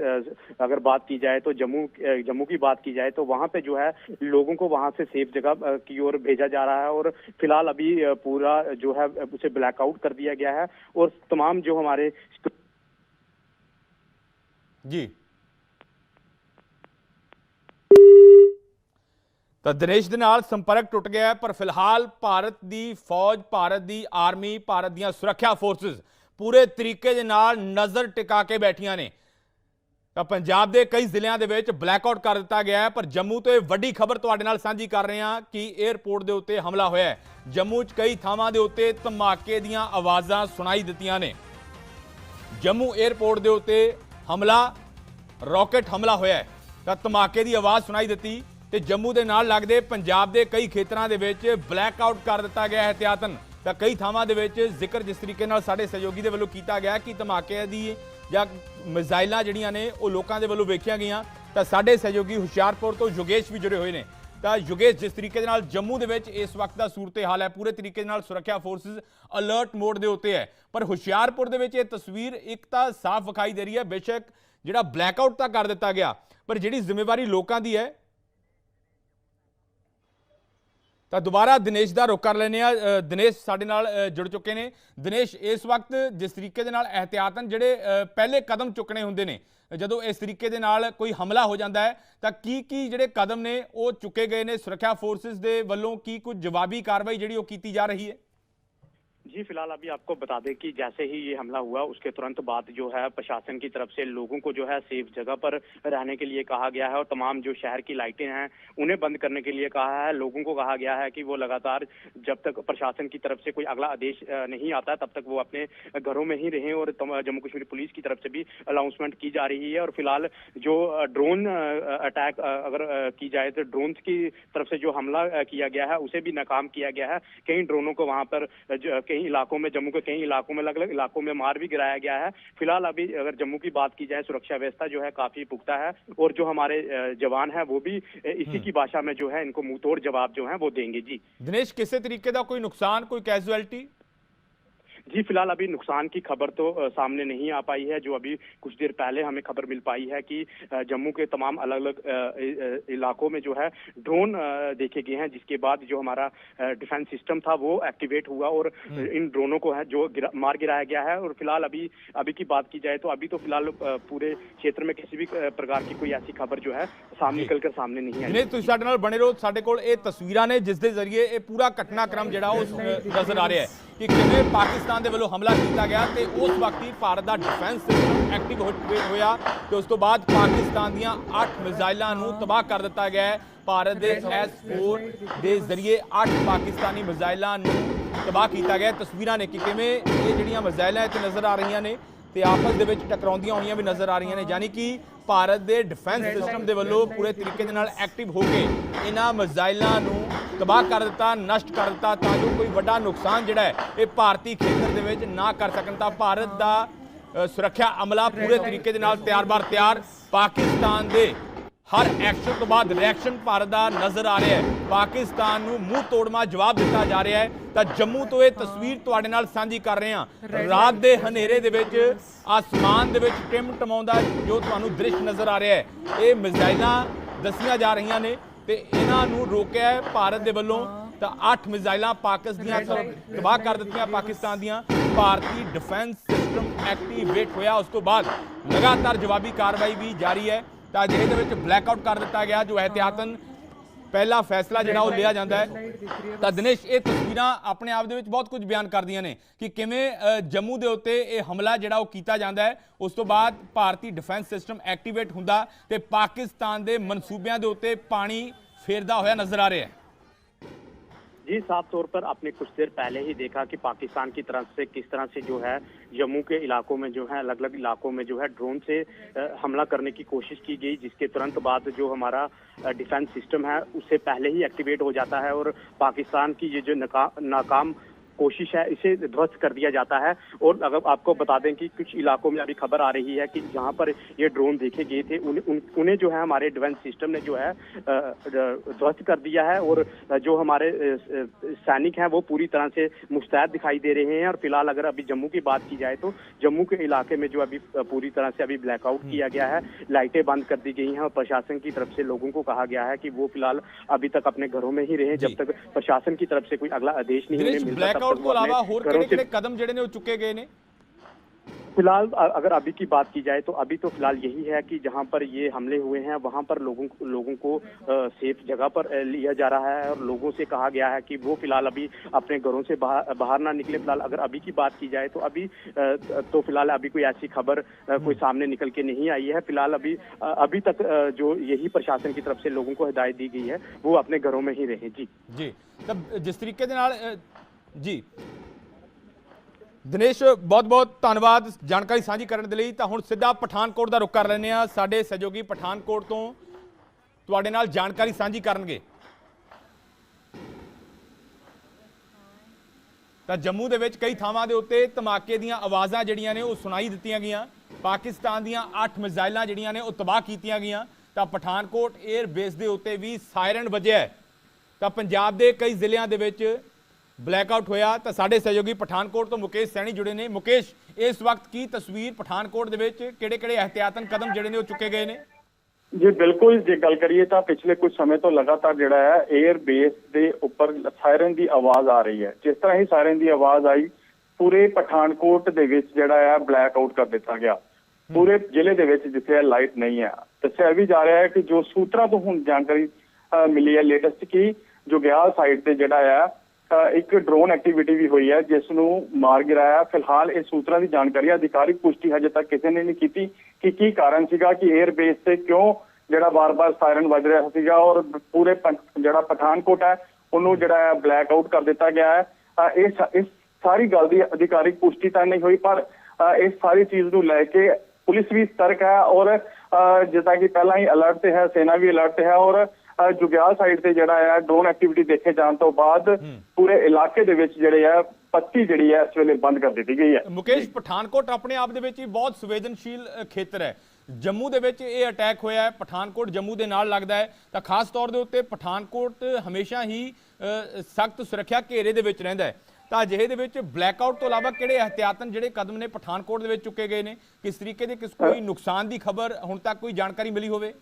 अगर बात की जाए तो जम्मू जम्मू की बात की जाए तो वहाँ पे जो है लोगों को वहाँ से सेफ़ जगह की ओर भेजा जा रहा है और फ़िलहाल अभी पूरा जो है उसे ब्लैकआउट कर दिया गया है और तमाम जो हमारे ਜੀ ਤਾਂ ਦਿਨੇਸ਼ ਦੇ ਨਾਲ ਸੰਪਰਕ ਟੁੱਟ ਗਿਆ ਪਰ ਫਿਲਹਾਲ ਭਾਰਤ ਦੀ ਫੌਜ, ਭਾਰਤ ਦੀ ਆਰਮੀ, ਭਾਰਤ ਦੀਆਂ ਸੁਰੱਖਿਆ ਫੋਰਸਸ ਪੂਰੇ ਤਰੀਕੇ ਦੇ ਨਾਲ ਨਜ਼ਰ ਟਿਕਾ ਕੇ ਬੈਠੀਆਂ ਨੇ। ਤਾਂ ਪੰਜਾਬ ਦੇ ਕਈ ਜ਼ਿਲ੍ਹਿਆਂ ਦੇ ਵਿੱਚ ਬਲੈਕਆਊਟ ਕਰ ਦਿੱਤਾ ਗਿਆ ਹੈ, ਪਰ ਜੰਮੂ ਤੋਂ ਇਹ ਵੱਡੀ ਖਬਰ ਤੁਹਾਡੇ ਨਾਲ ਸਾਂਝੀ ਕਰ ਰਹੇ ਹਾਂ ਕਿ 에ਅਰਪੋਰਟ ਦੇ ਉੱਤੇ ਹਮਲਾ ਹੋਇਆ ਹੈ। ਜੰਮੂ 'ਚ ਕਈ ਥਾਵਾਂ ਦੇ ਉੱਤੇ ਧਮਾਕੇ ਦੀਆਂ ਆਵਾਜ਼ਾਂ ਸੁਣਾਈ ਦਿੱਤੀਆਂ ਨੇ। ਜੰਮੂ 에ਅਰਪੋਰਟ ਦੇ ਉੱਤੇ ਹਮਲਾ, ਰਾਕਟ ਹਮਲਾ ਹੋਇਆ ਹੈ। ਤਾਂ ਧਮਾਕੇ ਦੀ ਆਵਾਜ਼ ਸੁਣਾਈ ਦਿੱਤੀ। ਤੇ ਜੰਮੂ ਦੇ ਨਾਲ ਲੱਗਦੇ ਪੰਜਾਬ ਦੇ ਕਈ ਖੇਤਰਾਂ ਦੇ ਵਿੱਚ ਬਲੈਕ ਆਊਟ ਕਰ ਦਿੱਤਾ ਗਿਆ ਹੈ ਇhtiyatan ਤਾਂ ਕਈ ਥਾਵਾਂ ਦੇ ਵਿੱਚ ਜ਼ਿਕਰ ਜਿਸ ਤਰੀਕੇ ਨਾਲ ਸਾਡੇ ਸਹਿਯੋਗੀ ਦੇ ਵੱਲੋਂ ਕੀਤਾ ਗਿਆ ਕਿ ਧਮਾਕੇ ਦੀ ਜਾਂ ਮਿਜ਼ਾਈਲਾਂ ਜਿਹੜੀਆਂ ਨੇ ਉਹ ਲੋਕਾਂ ਦੇ ਵੱਲੋਂ ਵੇਖੀਆਂ ਗਈਆਂ। ਤਾਂ ਸਾਡੇ ਸਹਿਯੋਗੀ ਹੁਸ਼ਿਆਰਪੁਰ ਤੋਂ ਯੋਗੇਸ਼ ਵੀ ਜੁੜੇ ਹੋਏ ਨੇ। ਤਾਂ ਯੋਗੇਸ਼, ਜਿਸ ਤਰੀਕੇ ਦੇ ਨਾਲ ਜੰਮੂ ਦੇ ਵਿੱਚ ਇਸ ਵਕਤ ਦਾ ਸੂਰਤ ਹਾਲ ਹੈ, ਪੂਰੇ ਤਰੀਕੇ ਦੇ ਨਾਲ ਸੁਰੱਖਿਆ ਫੋਰਸਸ ਅਲਰਟ ਮੋਡ ਦੇ ਉੱਤੇ ਹੈ। ਪਰ ਹੁਸ਼ਿਆਰਪੁਰ ਦੇ ਵਿੱਚ ਇਹ ਤਸਵੀਰ ਇੱਕ ਤਾਂ ਸਾਫ਼ ਵਿਖਾਈ ਦੇ ਰਹੀ ਹੈ, ਬੇਸ਼ੱਕ ਜਿਹੜਾ ਬਲੈਕਆਊਟ ਤਾਂ ਕਰ ਦਿੱਤਾ ਗਿਆ, ਪਰ ਜਿਹੜੀ ਜ਼ਿੰਮੇਵਾਰੀ ਲੋਕਾਂ ਦੀ ਹੈ ਤਾਂ ਦੁਬਾਰਾ ਦਿਨੇਸ਼ ਦਾ ਰੁਖ ਕਰ ਲੈਨੇ ਆ ਦਿਨੇਸ਼ ਸਾਡੇ ਨਾਲ ਜੁੜ ਚੁੱਕੇ ਨੇ। ਦਿਨੇਸ਼, ਇਸ ਵਕਤ ਜਿਸ ਤਰੀਕੇ ਦੇ ਨਾਲ ਇਹਤਿਆਤਨ ਜਿਹੜੇ ਪਹਿਲੇ ਕਦਮ ਚੁੱਕਣੇ ਹੁੰਦੇ ਨੇ, ਜਦੋਂ ਇਸ ਤਰੀਕੇ ਦੇ ਨਾਲ ਕੋਈ ਹਮਲਾ ਹੋ ਜਾਂਦਾ ਹੈ, ਤਾਂ ਕੀ ਕੀ ਜਿਹੜੇ ਕਦਮ ਨੇ ਉਹ ਚੁੱਕੇ ਗਏ ਨੇ? ਸੁਰੱਖਿਆ ਫੋਰਸਸ ਦੇ ਵੱਲੋਂ ਕੀ ਕੁਝ ਜਵਾਬੀ ਕਾਰਵਾਈ ਜਿਹੜੀ ਉਹ ਕੀਤੀ ਜਾ ਰਹੀ ਹੈ? जी, फ़िलहाल अभी आपको बता दें कि जैसे ही ये हमला हुआ, उसके तुरंत बाद जो है प्रशासन की तरफ़ से लोगों को जो है सेफ़ जगह पर रहने के लिए कहा गया है और तमाम जो शहर की लाइटें हैं, उन्हें बंद करने के लिए कहा है। लोगों को कहा गया है कि वो लगातार जब तक प्रशासन की तरफ़ से कोई अगला आदेश नहीं आता, तब तक वो अपने घरों में ही रहें और जम्मू कश्मीर पुलिस की तरफ़ से भी अनाउंसमेंट की जा रही है। और फ़िलहाल जो ड्रोन अटैक अगर की जाए तो ड्रोन की तरफ़ से जो हमला किया गया है, उसे भी नाकाम किया गया है। कई ड्रोनों को वहाँ पर कई इलाकों में जम्मू के कई इलाकों में अलग अलग इलाकों में मार भी गिराया गया है। फ़िलहाल अभी अगर जम्मू की बात की जाए सुरक्षा व्यवस्था जो है काफ़ी पुख्ता है और जो हमारे जवान है वो भी इसी हम्म। की भाषा में जो है इनको मुँह तोड़ जवाब जो है वो देंगे। जी। दिनेश किसी तरीके का कोई नुकसान कोई कैजुअलिटी जी फिलहाल अभी नुकसान की खबर तो अ, सामने नहीं आ पाई है जो अभी कुछ देर पहले हमें खबर मिल पाई है कि अ, जम्मू के तमाम अलग अलग इलाकों में जो है ड्रोन अ, देखे गए हैं जिसके बाद जो हमारा डिफेंस सिस्टम था वो एक्टिवेट हुआ और इन ड्रोनों को है जो गिरा, मार गिराया गया है और फिलहाल अभी अभी की बात की जाए तो अभी तो फिलहाल अ, पूरे क्षेत्र में किसी भी अ, प्रकार की कोई ऐसी खबर जो है सामने निकल कर सामने नहीं आई ਦਿਨੇਸ਼ ਤੁਸੀਂ ਸਾਡੇ ਨਾਲ ਬਣੇ ਰਹੋ ਸਾਡੇ ਕੋਲ ਇਹ ਤਸਵੀਰਾਂ ਨੇ ਜਿਸ ਦੇ ਜ਼ਰੀਏ ਇਹ ਪੂਰਾ ਘਟਨਾਕ੍ਰਮ ਜਿਹੜਾ ਉਹ ਸ- ਨਜ਼ਰ ਆ ਰਿਹਾ ਹੈ ਕਿ ਕਿਵੇਂ ਪਾਕਿਸਤਾਨ ਦੇ ਵੱਲੋਂ ਹਮਲਾ ਕੀਤਾ ਗਿਆ ਤੇ ਉਸ ਵਕਤ ਹੀ ਭਾਰਤ ਦਾ ਡਿਫੈਂਸ ਸਿਸਟਮ ਐਕਟਿਵ ਹੋਇਆ ਤੇ ਉਸ ਤੋਂ ਬਾਅਦ ਪਾਕਿਸਤਾਨ ਦੀਆਂ 8 ਮਿਜ਼ਾਈਲਾਂ ਨੂੰ ਤਬਾਹ ਕਰ ਦਿੱਤਾ ਗਿਆ ਭਾਰਤ ਦੇ S4 ਦੇ ਜ਼ਰੀਏ 8 ਪਾਕਿਸਤਾਨੀ ਮਿਜ਼ਾਈਲਾਂ ਨੂੰ ਤਬਾਹ ਕੀਤਾ ਗਿਆ ਤਸਵੀਰਾਂ ਨੇ ਕਿ ਕਿਵੇਂ ਇਹ ਜਿਹੜੀਆਂ ਮਿਜ਼ਾਈਲਾਂ ਇੱਥੇ ਨਜ਼ਰ ਆ ਰਹੀਆਂ ਨੇ ਤੇ ਆਪਸ ਦੇ ਵਿੱਚ ਟਕਰਾਉਂਦੀਆਂ ਹੋਈਆਂ ਵੀ ਨਜ਼ਰ ਆ ਰਹੀਆਂ ਨੇ, ਯਾਨੀ ਕਿ ਭਾਰਤ ਦੇ ਡਿਫੈਂਸ ਸਿਸਟਮ ਦੇ ਵੱਲੋਂ ਪੂਰੇ ਤਰੀਕੇ ਦੇ ਨਾਲ ਐਕਟਿਵ ਹੋ ਕੇ ਇਹਨਾਂ ਮਿਜ਼ਾਈਲਾਂ ਨੂੰ ਤਬਾਹ ਕਰ ਦਿੱਤਾ, ਨਸ਼ਟ ਕਰ ਦਿੱਤਾ, ਤਾਂ ਜੋ ਕੋਈ ਵੱਡਾ ਨੁਕਸਾਨ ਜਿਹੜਾ ਹੈ, ਇਹ ਭਾਰਤੀ ਖੇਤਰ ਦੇ ਵਿੱਚ ਨਾ ਕਰ ਸਕਣ। ਤਾਂ ਭਾਰਤ ਦਾ ਸੁਰੱਖਿਆ ਅਮਲਾ ਪੂਰੇ ਤਰੀਕੇ ਦੇ ਨਾਲ ਤਿਆਰ-ਬਾਰ ਤਿਆਰ। ਪਾਕਿਸਤਾਨ ਦੇ ਹਰ ਐਕਸ਼ਨ ਤੋਂ ਬਾਅਦ ਰਿਐਕਸ਼ਨ ਭਾਰਤ ਦਾ ਨਜ਼ਰ ਆ ਰਿਹਾ ਹੈ। ਪਾਕਿਸਤਾਨ ਨੂੰ ਮੂੰਹ ਤੋੜਮਾ ਜਵਾਬ ਦਿੱਤਾ ਜਾ ਰਿਹਾ ਹੈ। ਤਾਂ ਜੰਮੂ ਤੋਂ ਇਹ ਤਸਵੀਰ ਤੁਹਾਡੇ ਨਾਲ ਸਾਂਝੀ ਕਰ ਰਹੇ ਹਾਂ। ਰਾਤ ਦੇ ਹਨੇਰੇ ਦੇ ਵਿੱਚ ਆਸਮਾਨ ਦੇ ਵਿੱਚ ਟਿਮ ਟਮਾਉਂਦਾ ਜੋ ਤੁਹਾਨੂੰ ਦ੍ਰਿਸ਼ ਨਜ਼ਰ ਆ ਰਿਹਾ ਹੈ। ਇਹ ਮਿਜ਼ਾਈਲਾਂ ਦੱਸੀਆਂ ਜਾ ਰਹੀਆਂ ਨੇ ਤੇ ਇਹਨਾਂ ਨੂੰ ਰੋਕਿਆ ਹੈ ਭਾਰਤ ਦੇ ਵੱਲੋਂ। ਤਾਂ 8 ਮਿਜ਼ਾਈਲਾਂ ਪਾਕਿਸਤਾਨ ਦੀਆਂ ਤਬਾਹ ਕਰ ਦਿੱਤੀਆਂ ਪਾਕਿਸਤਾਨ ਦੀਆਂ। ਭਾਰਤੀ ਡਿਫੈਂਸ ਸਿਸਟਮ ਐਕਟੀਵੇਟ ਹੋਇਆ। ਉਸ ਤੋਂ ਬਾਅਦ ਲਗਾਤਾਰ ਜਵਾਬੀ ਕਾਰਵਾਈ ਵੀ ਜਾਰੀ ਹੈ। ਤਾਂ ਅਜਿਹੇ ਦੇ ਵਿੱਚ ਬਲੈਕ ਆਊਟ ਕਰ ਦਿੱਤਾ ਗਿਆ ਜੋ ਇਹਤਿਆਤਨ ਪਹਿਲਾ ਫੈਸਲਾ ਜਿਹੜਾ ਉਹ ਲਿਆ ਜਾਂਦਾ ਹੈ। ਤਾਂ ਦਿਨੇਸ਼, ਇਹ ਤਸਵੀਰਾਂ ਆਪਣੇ ਆਪ ਦੇ ਵਿੱਚ ਬਹੁਤ ਕੁਝ ਬਿਆਨ ਕਰਦੀਆਂ ਨੇ ਕਿ ਕਿਵੇਂ ਜੰਮੂ ਦੇ ਉੱਤੇ ਇਹ ਹਮਲਾ ਜਿਹੜਾ ਉਹ ਕੀਤਾ ਜਾਂਦਾ ਹੈ, ਉਸ ਤੋਂ ਬਾਅਦ ਭਾਰਤੀ ਡਿਫੈਂਸ ਸਿਸਟਮ ਐਕਟੀਵੇਟ ਹੁੰਦਾ ਤੇ ਪਾਕਿਸਤਾਨ ਦੇ ਮਨਸੂਬਿਆਂ ਦੇ ਉੱਤੇ ਪਾਣੀ ਫੇਰਦਾ ਹੋਇਆ ਨਜ਼ਰ ਆ ਰਿਹਾ ਹੈ। जी साफ़ तौर पर आपने कुछ देर पहले ही देखा कि पाकिस्तान की तरफ़ से किस तरह से जो है जम्मू के इलाकों में जो है अलग अलग इलाकों में जो है ड्रोन से हमला करने की कोशिश की गई जिसके तुरंत बाद जो हमारा डिफेंस सिस्टम है उसे पहले ही एक्टिवेट हो जाता है और पाकिस्तान की ये जो नका, नाकाम कोशिश है इसे ध्वस्त कर दिया जाता है। और अगर आपको बता दें कि कुछ इलाकों में अभी खबर आ रही है कि जहाँ पर ये ड्रोन देखे गए थे उन्हें जो है हमारे डिफेंस सिस्टम ने जो है ध्वस्त कर दिया है। और जो हमारे सैनिक हैं वो पूरी तरह से मुस्तैद दिखाई दे रहे हैं। और फ़िलहाल अगर अभी जम्मू की बात की जाए तो जम्मू के इलाके में जो अभी पूरी तरह से अभी ब्लैकआउट किया गया है। लाइटें बंद कर दी गई हैं और प्रशासन की तरफ़ से लोगों को कहा गया है कि वो फ़िलहाल अभी तक अपने घरों में ही रहे जब तक प्रशासन की तरफ़ से कोई अगला आदेश नहीं मिलता तब ਬਲੈਕਆਊਟ तक ਤੋਂ वो अपने ਇਲਾਵਾ ਹੋਰ घरों ਕਿਹੜੇ से ਕਿਹੜੇ ਕਦਮ ਜਿਹੜੇ ਨੇ ਉਹ ਚੁੱਕੇ ਗਏ ਨੇ फिलहाल अ- अगर अभी की बात की जाए तो अभी तो फिलहाल यही है कि जहां पर ये हमले हुए हैं वहां पर लोगों लोगों को अ, सेफ जगह पर अ, लिया जा रहा है और लोगों से कहा गया है कि वो फिलहाल अभी अपने घरों से बाहर बाहर ना निकले फिलहाल अगर अभी की बात की जाए तो अभी अ, तो फिलहाल अभी कोई ऐसी खबर अ, कोई सामने निकल के नहीं आई है फिलहाल अभी अ, अभी तक अ, जो यही प्रशासन की तरफ से लोगों को हिदायत दी गई है वो अपने घरों में ही रहे जी ਜੀ ਤਾਂ ਜਿਸ ਤਰੀਕੇ ਦੇ ਨਾਲ ਅ, ਜੀ। ਦਿਨੇਸ਼ ਬਹੁਤ ਬਹੁਤ ਧੰਨਵਾਦ ਜਾਣਕਾਰੀ ਸਾਂਝੀ ਕਰਨ ਦੇ ਲਈ। ਤਾਂ ਹੁਣ ਸਿੱਧਾ ਪਠਾਨਕੋਟ ਦਾ ਰੁਖ ਕਰ ਲੈਂਦੇ ਆ ਸਾਡੇ ਸਹਿਯੋਗੀ ਪਠਾਨਕੋਟ ਤੋਂ ਤੁਹਾਡੇ ਨਾਲ ਜਾਣਕਾਰੀ ਸਾਂਝੀ ਕਰਨਗੇ। ਤਾਂ ਜੰਮੂ ਦੇ ਵਿੱਚ ਕਈ ਥਾਵਾਂ ਦੇ ਉੱਤੇ ਧਮਾਕੇ ਦੀਆਂ ਆਵਾਜ਼ਾਂ ਜਿਹੜੀਆਂ ਨੇ ਉਹ ਸੁਣਾਈ ਦਿੱਤੀਆਂ ਗਈਆਂ। ਪਾਕਿਸਤਾਨ ਦੀਆਂ 8 ਮਿਜ਼ਾਈਲਾਂ ਜਿਹੜੀਆਂ ਨੇ ਉਹ ਤਬਾਹ ਕੀਤੀਆਂ ਗਈਆਂ। ਤਾਂ ਪਠਾਨਕੋਟ 에ਅਰ ਬੇਸ ਦੇ ਉੱਤੇ ਵੀ ਸਾਇਰਨ ਵੱਜਿਆ ਤਾਂ ਪੰਜਾਬ ਦੇ ਕਈ ਜ਼ਿਲ੍ਹਿਆਂ ਦੇ ਵਿੱਚ ਬਲੈਕ ਆਊਟ ਹੋਇਆ ਤਾਂ ਸਾਡੇ ਸਹਿਯੋਗੀ ਪਠਾਨਕੋਟ ਤੋਂ ਮੁਕੇਸ਼ ਸੈਣੀ ਜੁੜੇ ਨੇ। ਮੁਕੇਸ਼, ਇਸ ਵਕਤ ਕੀ ਤਸਵੀਰ ਪਠਾਨਕੋਟ ਦੇ ਵਿੱਚ? ਕਿਹੜੇ-ਕਿਹੜੇ ਇਹਤਿਆਤਨ ਕਦਮ ਜਿਹੜੇ ਨੇ ਉਹ ਚੁੱਕੇ ਗਏ ਨੇ? ਜੀ, ਬਿਲਕੁਲ ਜੇ ਗੱਲ ਕਰੀਏ ਤਾਂ ਪਿਛਲੇ ਕੁਝ ਸਮੇਂ ਤੋਂ ਲਗਾਤਾਰ ਜਿਹੜਾ ਹੈ 에ਅਰ ਬੇਸ ਦੇ ਉੱਪਰ ਸਾਇਰਨ ਦੀ ਆਵਾਜ਼ ਆ ਰਹੀ ਹੈ। ਜਿਸ ਤਰ੍ਹਾਂ ਹੀ ਸਾਇਰਨ ਦੀ ਆਵਾਜ਼ ਆਈ, ਪੂਰੇ ਪਠਾਨਕੋਟ ਦੇ ਵਿੱਚ ਜਿਹੜਾ ਹੈ ਬਲੈਕ ਆਊਟ ਕਰ ਦਿੱਤਾ ਗਿਆ। ਪੂਰੇ ਜ਼ਿਲ੍ਹੇ ਦੇ ਵਿੱਚ ਜਿੱਥੇ ਲਾਈਟ ਨਹੀਂ ਹੈ। ਦੱਸਿਆ ਵੀ ਜਾ ਰਿਹਾ ਹੈ ਕਿ ਜੋ ਸੂਤਰਾਂ ਤੋਂ ਹੁਣ ਜਾਣਕਾਰੀ ਮਿਲੀ ਹੈ ਲੇਟੈਸਟ ਕਿ ਜੁਗਿਆਲ ਸਾਈਟ ਤੇ ਜਿਹੜਾ ਹੈ ਇੱਕ ਡਰੋਨ ਐਕਟੀਵਿਟੀ ਵੀ ਹੋਈ ਹੈ ਜਿਸ ਨੂੰ ਮਾਰ ਗਿਰਾਇਆ। ਫਿਲਹਾਲ ਇਹ ਸੂਤਰਾਂ ਦੀ ਜਾਣਕਾਰੀ ਅਧਿਕਾਰਿਕ ਪੁਸ਼ਟੀ ਹਜੇ ਤੱਕ ਕਿਸੇ ਨੇ ਨਹੀਂ ਕੀਤੀ ਕਿ ਕੀ ਕਾਰਨ ਸੀਗਾ ਕਿ 에ਅਰ ਬੇਸ ਤੇ ਕਿਉਂ ਜਿਹੜਾ ਬਾਰ-ਬਾਰ ਸਾਇਰਨ ਵੱਜ ਰਿਹਾ ਸੀਗਾ ਔਰ ਪੂਰੇ ਜਿਹੜਾ ਪਠਾਨਕੋਟ ਹੈ ਉਹਨੂੰ ਜਿਹੜਾ ਹੈ ਬਲੈਕ ਆਊਟ ਕਰ ਦਿੱਤਾ ਗਿਆ ਹੈ। ਅ, ਇਹ ਇਸ ਸਾਰੀ ਗੱਲ ਦੀ ਅਧਿਕਾਰਿਕ ਪੁਸ਼ਟੀ ਤਾਂ ਨਹੀਂ ਹੋਈ ਪਰ ਇਸ ਸਾਰੀ ਚੀਜ਼ ਨੂੰ ਲੈ ਕੇ ਪੁਲਿਸ ਵੀ ਸਤਰਕ ਹੈ ਔਰ ਅ, ਜਿੱਦਾਂ ਕਿ ਪਹਿਲਾਂ ਹੀ ਅਲਰਟ ਤੇ ਹੈ ਸੈਨਾ ਵੀ ਅਲਰਟ ਤੇ ਹੈ ਔਰ ਜੁਗਿਆਲ ਸਾਈਡ ਤੇ ਜਿਹੜਾ ਹੈ ਡਰੋਨ ਐਕਟੀਵਿਟੀ ਦੇਖੇ ਜਾਣ ਤੋਂ ਬਾਅਦ ਪੂਰੇ ਇਲਾਕੇ ਦੇ ਵਿੱਚ ਜਿਹੜੇ ਹੈ ਪੱਤੀ ਜਿਹੜੀ ਹੈ ਇਸ ਵੇਲੇ ਬੰਦ ਕਰ ਦਿੱਤੀ ਗਈ ਹੈ ਮੁਕੇਸ਼ ਪਠਾਨਕੋਟ ਆਪਣੇ ਆਪ ਦੇ ਵਿੱਚ ਹੀ ਬਹੁਤ ਸੰਵੇਦਨਸ਼ੀਲ ਖੇਤਰ ਹੈ। ਜੰਮੂ ਦੇ ਵਿੱਚ ਇਹ ਅਟੈਕ ਹੋਇਆ ਹੈ। ਪਠਾਨਕੋਟ ਜੰਮੂ ਦੇ ਨਾਲ ਲੱਗਦਾ ਹੈ। ਤਾਂ ਖਾਸ ਤੌਰ ਦੇ ਉੱਤੇ ਪਠਾਨਕੋਟ ਹਮੇਸ਼ਾ ਹੀ ਸਖਤ ਸੁਰੱਖਿਆ ਘੇਰੇ ਦੇ ਵਿੱਚ ਰਹਿੰਦਾ ਹੈ। ਤਾਂ ਅਜਿਹੇ ਦੇ ਵਿੱਚ ਬਲੈਕਆਊਟ ਤੋਂ ਇਲਾਵਾ ਕਿਹੜੇ ਅਹਤਿਆਤਨ ਜਿਹੜੇ ਕਦਮ ਨੇ ਪਠਾਨਕੋਟ ਦੇ ਵਿੱਚ ਚੁੱਕੇ ਗਏ ਨੇ? ਕਿਸ ਤਰੀਕੇ ਦੇ ਕਿਸ ਕੋਈ ਨੁਕਸਾਨ ਦੀ ਖਬਰ ਹੁਣ ਤੱਕ ਕੋਈ ਜਾਣਕਾਰੀ ਮਿਲੀ ਹੋਵੇ?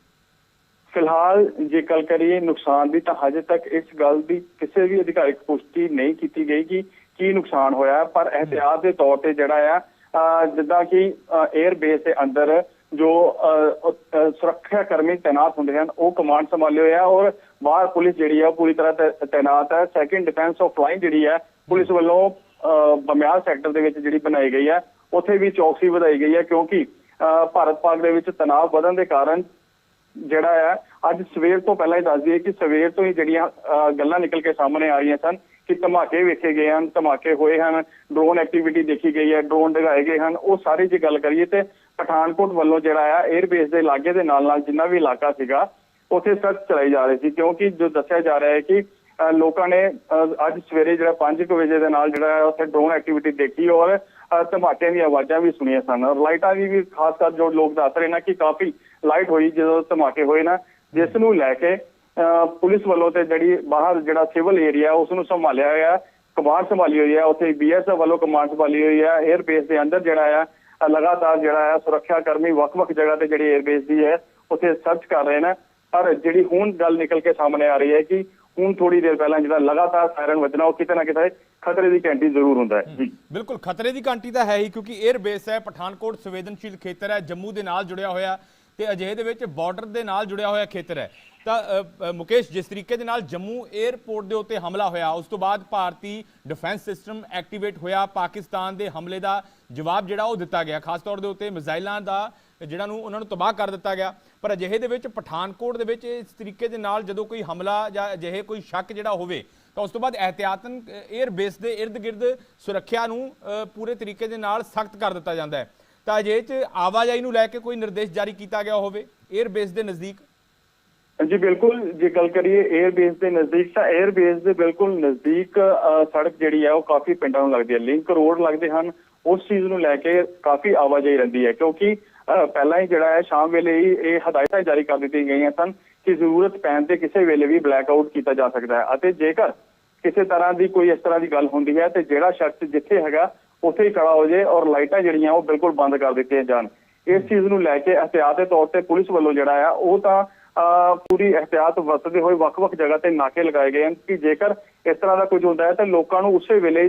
ਫਿਲਹਾਲ ਜੇ ਗੱਲ ਕਰੀਏ ਨੁਕਸਾਨ ਦੀ ਤਾਂ ਹਜੇ ਤੱਕ ਇਸ ਗੱਲ ਦੀ ਕਿਸੇ ਵੀ ਅਧਿਕਾਰਿਕ ਪੁਸ਼ਟੀ ਨਹੀਂ ਕੀਤੀ ਗਈ ਕਿ ਕੀ ਨੁਕਸਾਨ ਹੋਇਆ। ਪਰ ਇਹਤਿਆਤ ਦੇ ਤੌਰ ਤੇ ਜਿਹੜਾ ਆ ਅਹ ਜਿੱਦਾਂ ਕਿ 에ਅਰ ਬੇਸ ਦੇ ਅੰਦਰ ਜੋ ਅਹ, ਸੁਰੱਖਿਆ ਕਰਮੀ ਤਾਇਨਾਤ ਹੁੰਦੇ ਹਨ ਉਹ ਕਮਾਂਡ ਸੰਭਾਲੇ ਹੋਏ ਆ ਔਰ ਬਾਹਰ ਪੁਲਿਸ ਜਿਹੜੀ ਆ ਉਹ ਪੂਰੀ ਤਰ੍ਹਾਂ ਤੈ- ਤਾਇਨਾਤ ਹੈ ਸੈਕੰਡ ਡਿਫੈਂਸ ਆਫ ਫਲਾਈਂਗ ਜਿਹੜੀ ਹੈ ਪੁਲਿਸ ਵੱਲੋਂ ਅਹ, ਬਮਿਆਲ ਸੈਕਟਰ ਦੇ ਵਿੱਚ ਜਿਹੜੀ ਬਣਾਈ ਗਈ ਹੈ ਉੱਥੇ ਵੀ ਚੌਕਸੀ ਵਧਾਈ ਗਈ ਹੈ ਕਿਉਂਕਿ ਅਹ, ਭਾਰਤ ਪਾਕ ਦੇ ਵਿੱਚ ਤਣਾਅ ਵਧਣ ਦੇ ਕਾਰਨ ਜਿਹੜਾ ਹੈ ਅੱਜ ਸਵੇਰ ਤੋਂ ਪਹਿਲਾਂ ਹੀ ਦੱਸ ਦਈਏ ਕਿ ਸਵੇਰ ਤੋਂ ਹੀ ਜਿਹੜੀਆਂ ਅਹ, ਗੱਲਾਂ ਨਿਕਲ ਕੇ ਸਾਹਮਣੇ ਆ ਰਹੀਆਂ ਸਨ ਕਿ ਧਮਾਕੇ ਵੇਖੇ ਗਏ ਹਨ ਧਮਾਕੇ ਹੋਏ ਹਨ ਡਰੋਨ ਐਕਟੀਵਿਟੀ ਦੇਖੀ ਗਈ ਹੈ ਡਰੋਨ ਦਿਖਾਏ ਗਏ ਹਨ ਉਹ ਸਾਰੇ ਜੇ ਗੱਲ ਕਰੀਏ ਤੇ ਪਠਾਨਕੋਟ ਵੱਲੋਂ ਜਿਹੜਾ ਆ 에ਅਰਬੇਸ ਦੇ ਲਾਗੇ ਦੇ ਨਾਲ ਨਾਲ ਜਿੰਨਾ ਵੀ ਇਲਾਕਾ ਸੀਗਾ ਉੱਥੇ ਸਰਚ ਚਲਾਈ ਜਾ ਰਹੀ ਸੀ ਕਿਉਂਕਿ ਜੋ ਦੱਸਿਆ ਜਾ ਰਿਹਾ ਹੈ ਕਿ ਅਹ, ਲੋਕਾਂ ਨੇ ਅੱਜ ਸਵੇਰੇ ਜਿਹੜਾ 5 ਵਜੇ ਦੇ ਨਾਲ ਜਿਹੜਾ ਹੈ ਉੱਥੇ ਡਰੋਨ ਐਕਟੀਵਿਟੀ ਦੇਖੀ ਔਰ ਅਹ, ਧਮਾਕਿਆਂ ਦੀਆਂ ਆਵਾਜ਼ਾਂ ਵੀ ਸੁਣੀਆਂ ਸਨ ਔਰ ਲਾਈਟਾਂ ਦੀ ਵੀ ਖਾਸ ਕਰ ਜੋ ਲੋਕ ਦੱਸ ਰਹੇ ਨੇ ਕਿ ਕਾਫੀ ਲਾਈਟ ਹੋਈ, ਜਦੋਂ ਧਮਾਕੇ ਹੋਏ ਨਾ, ਜਿਸ ਨੂੰ ਲੈ ਕੇ ਪੁਲਿਸ ਵੱਲੋਂ ਤੇ ਜਿਹੜੀ ਬਾਹਰ ਜਿਹੜਾ ਸਿਵਲ ਏਰੀਆ ਉਸ ਨੂੰ ਸੰਭਾਲਿਆ ਹੋਇਆ, ਕਮਾਂਡ ਸੰਭਾਲੀ ਹੋਈ ਹੈ, ਉੱਥੇ ਬੀਐਸਐਫ ਵੱਲੋਂ ਕਮਾਂਡ ਸੰਭਾਲੀ ਹੋਈ ਹੈ 에ਅਰ ਬੇਸ ਦੇ ਅੰਦਰ ਜਿਹੜਾ ਆ ਲਗਾਤਾਰ ਜਿਹੜਾ ਆ ਸੁਰੱਖਿਆ ਕਰਮੀ ਵੱਖ-ਵੱਖ ਜਗ੍ਹਾ ਤੇ ਜਿਹੜੀ 에ਅਰ ਬੇਸ ਦੀ ਹੈ, ਉੱਥੇ ਸਰਚ ਕਰ ਰਹੇ ਨੇ, ਪਰ ਜਿਹੜੀ ਹੁਣ ਗੱਲ ਨਿਕਲ ਕੇ ਸਾਹਮਣੇ ਆ ਰਹੀ ਹੈ ਕਿ ਹੁਣ ਥੋੜੀ ਦੇਰ ਪਹਿਲਾਂ ਜਿਹੜਾ ਲਗਾਤਾਰ ਸਾਇਰਨ ਵੱਜਣਾ, ਉਹ ਕਿਤੇ ਨਾ ਕਿਤੇ ਖਤਰੇ ਦੀ ਘੰਟੀ ਜ਼ਰੂਰ ਹੁੰਦਾ ਹੈ। ਬਿਲਕੁਲ, ਖਤਰੇ ਦੀ ਘੰਟੀ ਤਾਂ ਹੈ ਹੀ, ਕਿਉਂਕਿ 에ਅਰ ਬੇਸ ਹੈ, ਪਠਾਨਕੋਟ ਸੰਵੇਦਨਸ਼ੀਲ ਖੇਤਰ ਹੈ, ਜੰਮੂ ਦੇ ਨਾਲ ਜੁੜਿਆ ਹੋਇਆ ਤੇ ਅਜੇ ਦੇ ਵਿੱਚ ਬਾਰਡਰ ਦੇ ਨਾਲ ਜੁੜਿਆ ਹੋਇਆ ਖੇਤਰ ਹੈ। ਤਾਂ ਮੁਕੇਸ਼, ਜਿਸ ਤਰੀਕੇ ਦੇ ਨਾਲ ਜੰਮੂ 에ਅਰਪੋਰਟ ਦੇ ਉੱਤੇ ਹਮਲਾ ਹੋਇਆ, ਉਸ ਤੋਂ ਬਾਅਦ ਭਾਰਤੀ ਡਿਫੈਂਸ ਸਿਸਟਮ ਐਕਟੀਵੇਟ ਹੋਇਆ, ਪਾਕਿਸਤਾਨ ਦੇ ਹਮਲੇ ਦਾ ਜਵਾਬ ਜਿਹੜਾ ਉਹ ਦਿੱਤਾ ਗਿਆ। ਖਾਸ ਤੌਰ ਦੇ ਉੱਤੇ ਮਿਜ਼ਾਈਲਾਂ ਦਾ, ਜਿਹੜਾ ਨੂੰ ਉਹਨਾਂ ਨੂੰ ਤਬਾਹ ਕਰ ਦਿੱਤਾ ਗਿਆ। ਪਰ ਅਜਿਹੇ ਦੇ ਵਿੱਚ ਪਠਾਨਕੋਟ ਦੇ ਵਿੱਚ ਇਸ ਤਰੀਕੇ ਦੇ ਨਾਲ ਜਦੋਂ ਕੋਈ ਹਮਲਾ ਜਾਂ ਅਜਿਹੇ ਕੋਈ ਸ਼ੱਕ ਜਿਹੜਾ ਹੋਵੇ, ਤਾਂ ਉਸ ਤੋਂ ਬਾਅਦ ਇਹਤਿਆਤਨ 에ਅਰਬੇਸ ਦੇ ird-gird ਸੁਰੱਖਿਆ ਨੂੰ ਪੂਰੇ ਤਰੀਕੇ ਦੇ ਨਾਲ ਸਖਤ ਕਰ ਦਿੱਤਾ ਜਾਂਦਾ ਹੈ। ਤਾਂ ਅਜੇ ਚ ਆਵਾਜਾਈ ਨੂੰ ਲੈ ਕੇ ਕੋਈ ਨਿਰਦੇਸ਼ ਜਾਰੀ ਕੀਤਾ ਗਿਆ ਹੋਵੇ 에ਅਰ ਬੇਸ ਦੇ ਨਜ਼ਦੀਕ? ਜੀ ਬਿਲਕੁਲ। ਜੇ ਗੱਲ ਕਰੀਏ 에ਅਰ ਬੇਸ ਦੇ ਨਜ਼ਦੀਕ, ਤਾਂ 에ਅਰ ਬੇਸ ਦੇ ਬਿਲਕੁਲ ਨਜ਼ਦੀਕ ਸੜਕ ਜਿਹੜੀ ਹੈ ਉਹ ਕਾਫੀ ਪਿੰਡਾਂ ਨੂੰ ਲੱਗਦੀ ਹੈ। ਲਿੰਕ ਰੋਡ ਲੱਗਦੇ ਹਨ। ਉਸ ਚੀਜ਼ ਨੂੰ ਲੈ ਕੇ ਕਾਫੀ ਆਵਾਜਾਈ ਰਹਿੰਦੀ ਹੈ। ਕਿਉਂਕਿ ਪਹਿਲਾਂ ਹੀ ਜਿਹੜਾ ਹੈ, ਸ਼ਾਮ ਵੇਲੇ ਹੀ ਇਹ ਹਦਾਇਤਾਂ ਜਾਰੀ ਕਰ ਦਿੱਤੀਆਂ ਗਈਆਂ ਸਨ ਕਿ ਜ਼ਰੂਰਤ ਪੈਣ ਤੇ ਕਿਸੇ ਵੇਲੇ ਵੀ ਬਲੈਕ ਆਊਟ ਕੀਤਾ ਜਾ ਸਕਦਾ ਹੈ। ਅਤੇ ਜੇਕਰ ਕਿਸੇ ਤਰ੍ਹਾਂ ਦੀ ਕੋਈ ਇਸ ਤਰ੍ਹਾਂ ਦੀ ਗੱਲ ਹੁੰਦੀ ਹੈ, ਤੇ ਜਿਹੜਾ ਸ਼ਖਸ ਜਿੱਥੇ ਹੈਗਾ ਉੱਥੇ ਹੀ ਖੜਾ ਹੋ ਜਾਏ ਔਰ ਲਾਈਟਾਂ ਜਿਹੜੀਆਂ ਉਹ ਬਿਲਕੁਲ ਬੰਦ ਕਰ ਦਿੱਤੀਆਂ ਜਾਣ। ਇਸ ਚੀਜ਼ ਨੂੰ ਲੈ ਕੇ ਇhtiyat ਦੇ ਤੌਰ ਤੇ ਪੁਲਿਸ ਵੱਲੋਂ ਜਿਹੜਾ ਆ ਉਹ ਤਾਂ ਪੂਰੀ ਇhtiyat ਵਰਤਦੇ ਹੋਏ ਵੱਖ-ਵੱਖ ਜਗ੍ਹਾ ਤੇ ਨਾਕੇ ਲਗਾਏ ਗਏ ਹਨ ਕਿ ਜੇਕਰ ਇਸ ਤਰ੍ਹਾਂ ਦਾ ਕੁਝ ਹੁੰਦਾ ਹੈ ਤਾਂ ਲੋਕਾਂ ਨੂੰ ਉਸੇ ਵੇਲੇ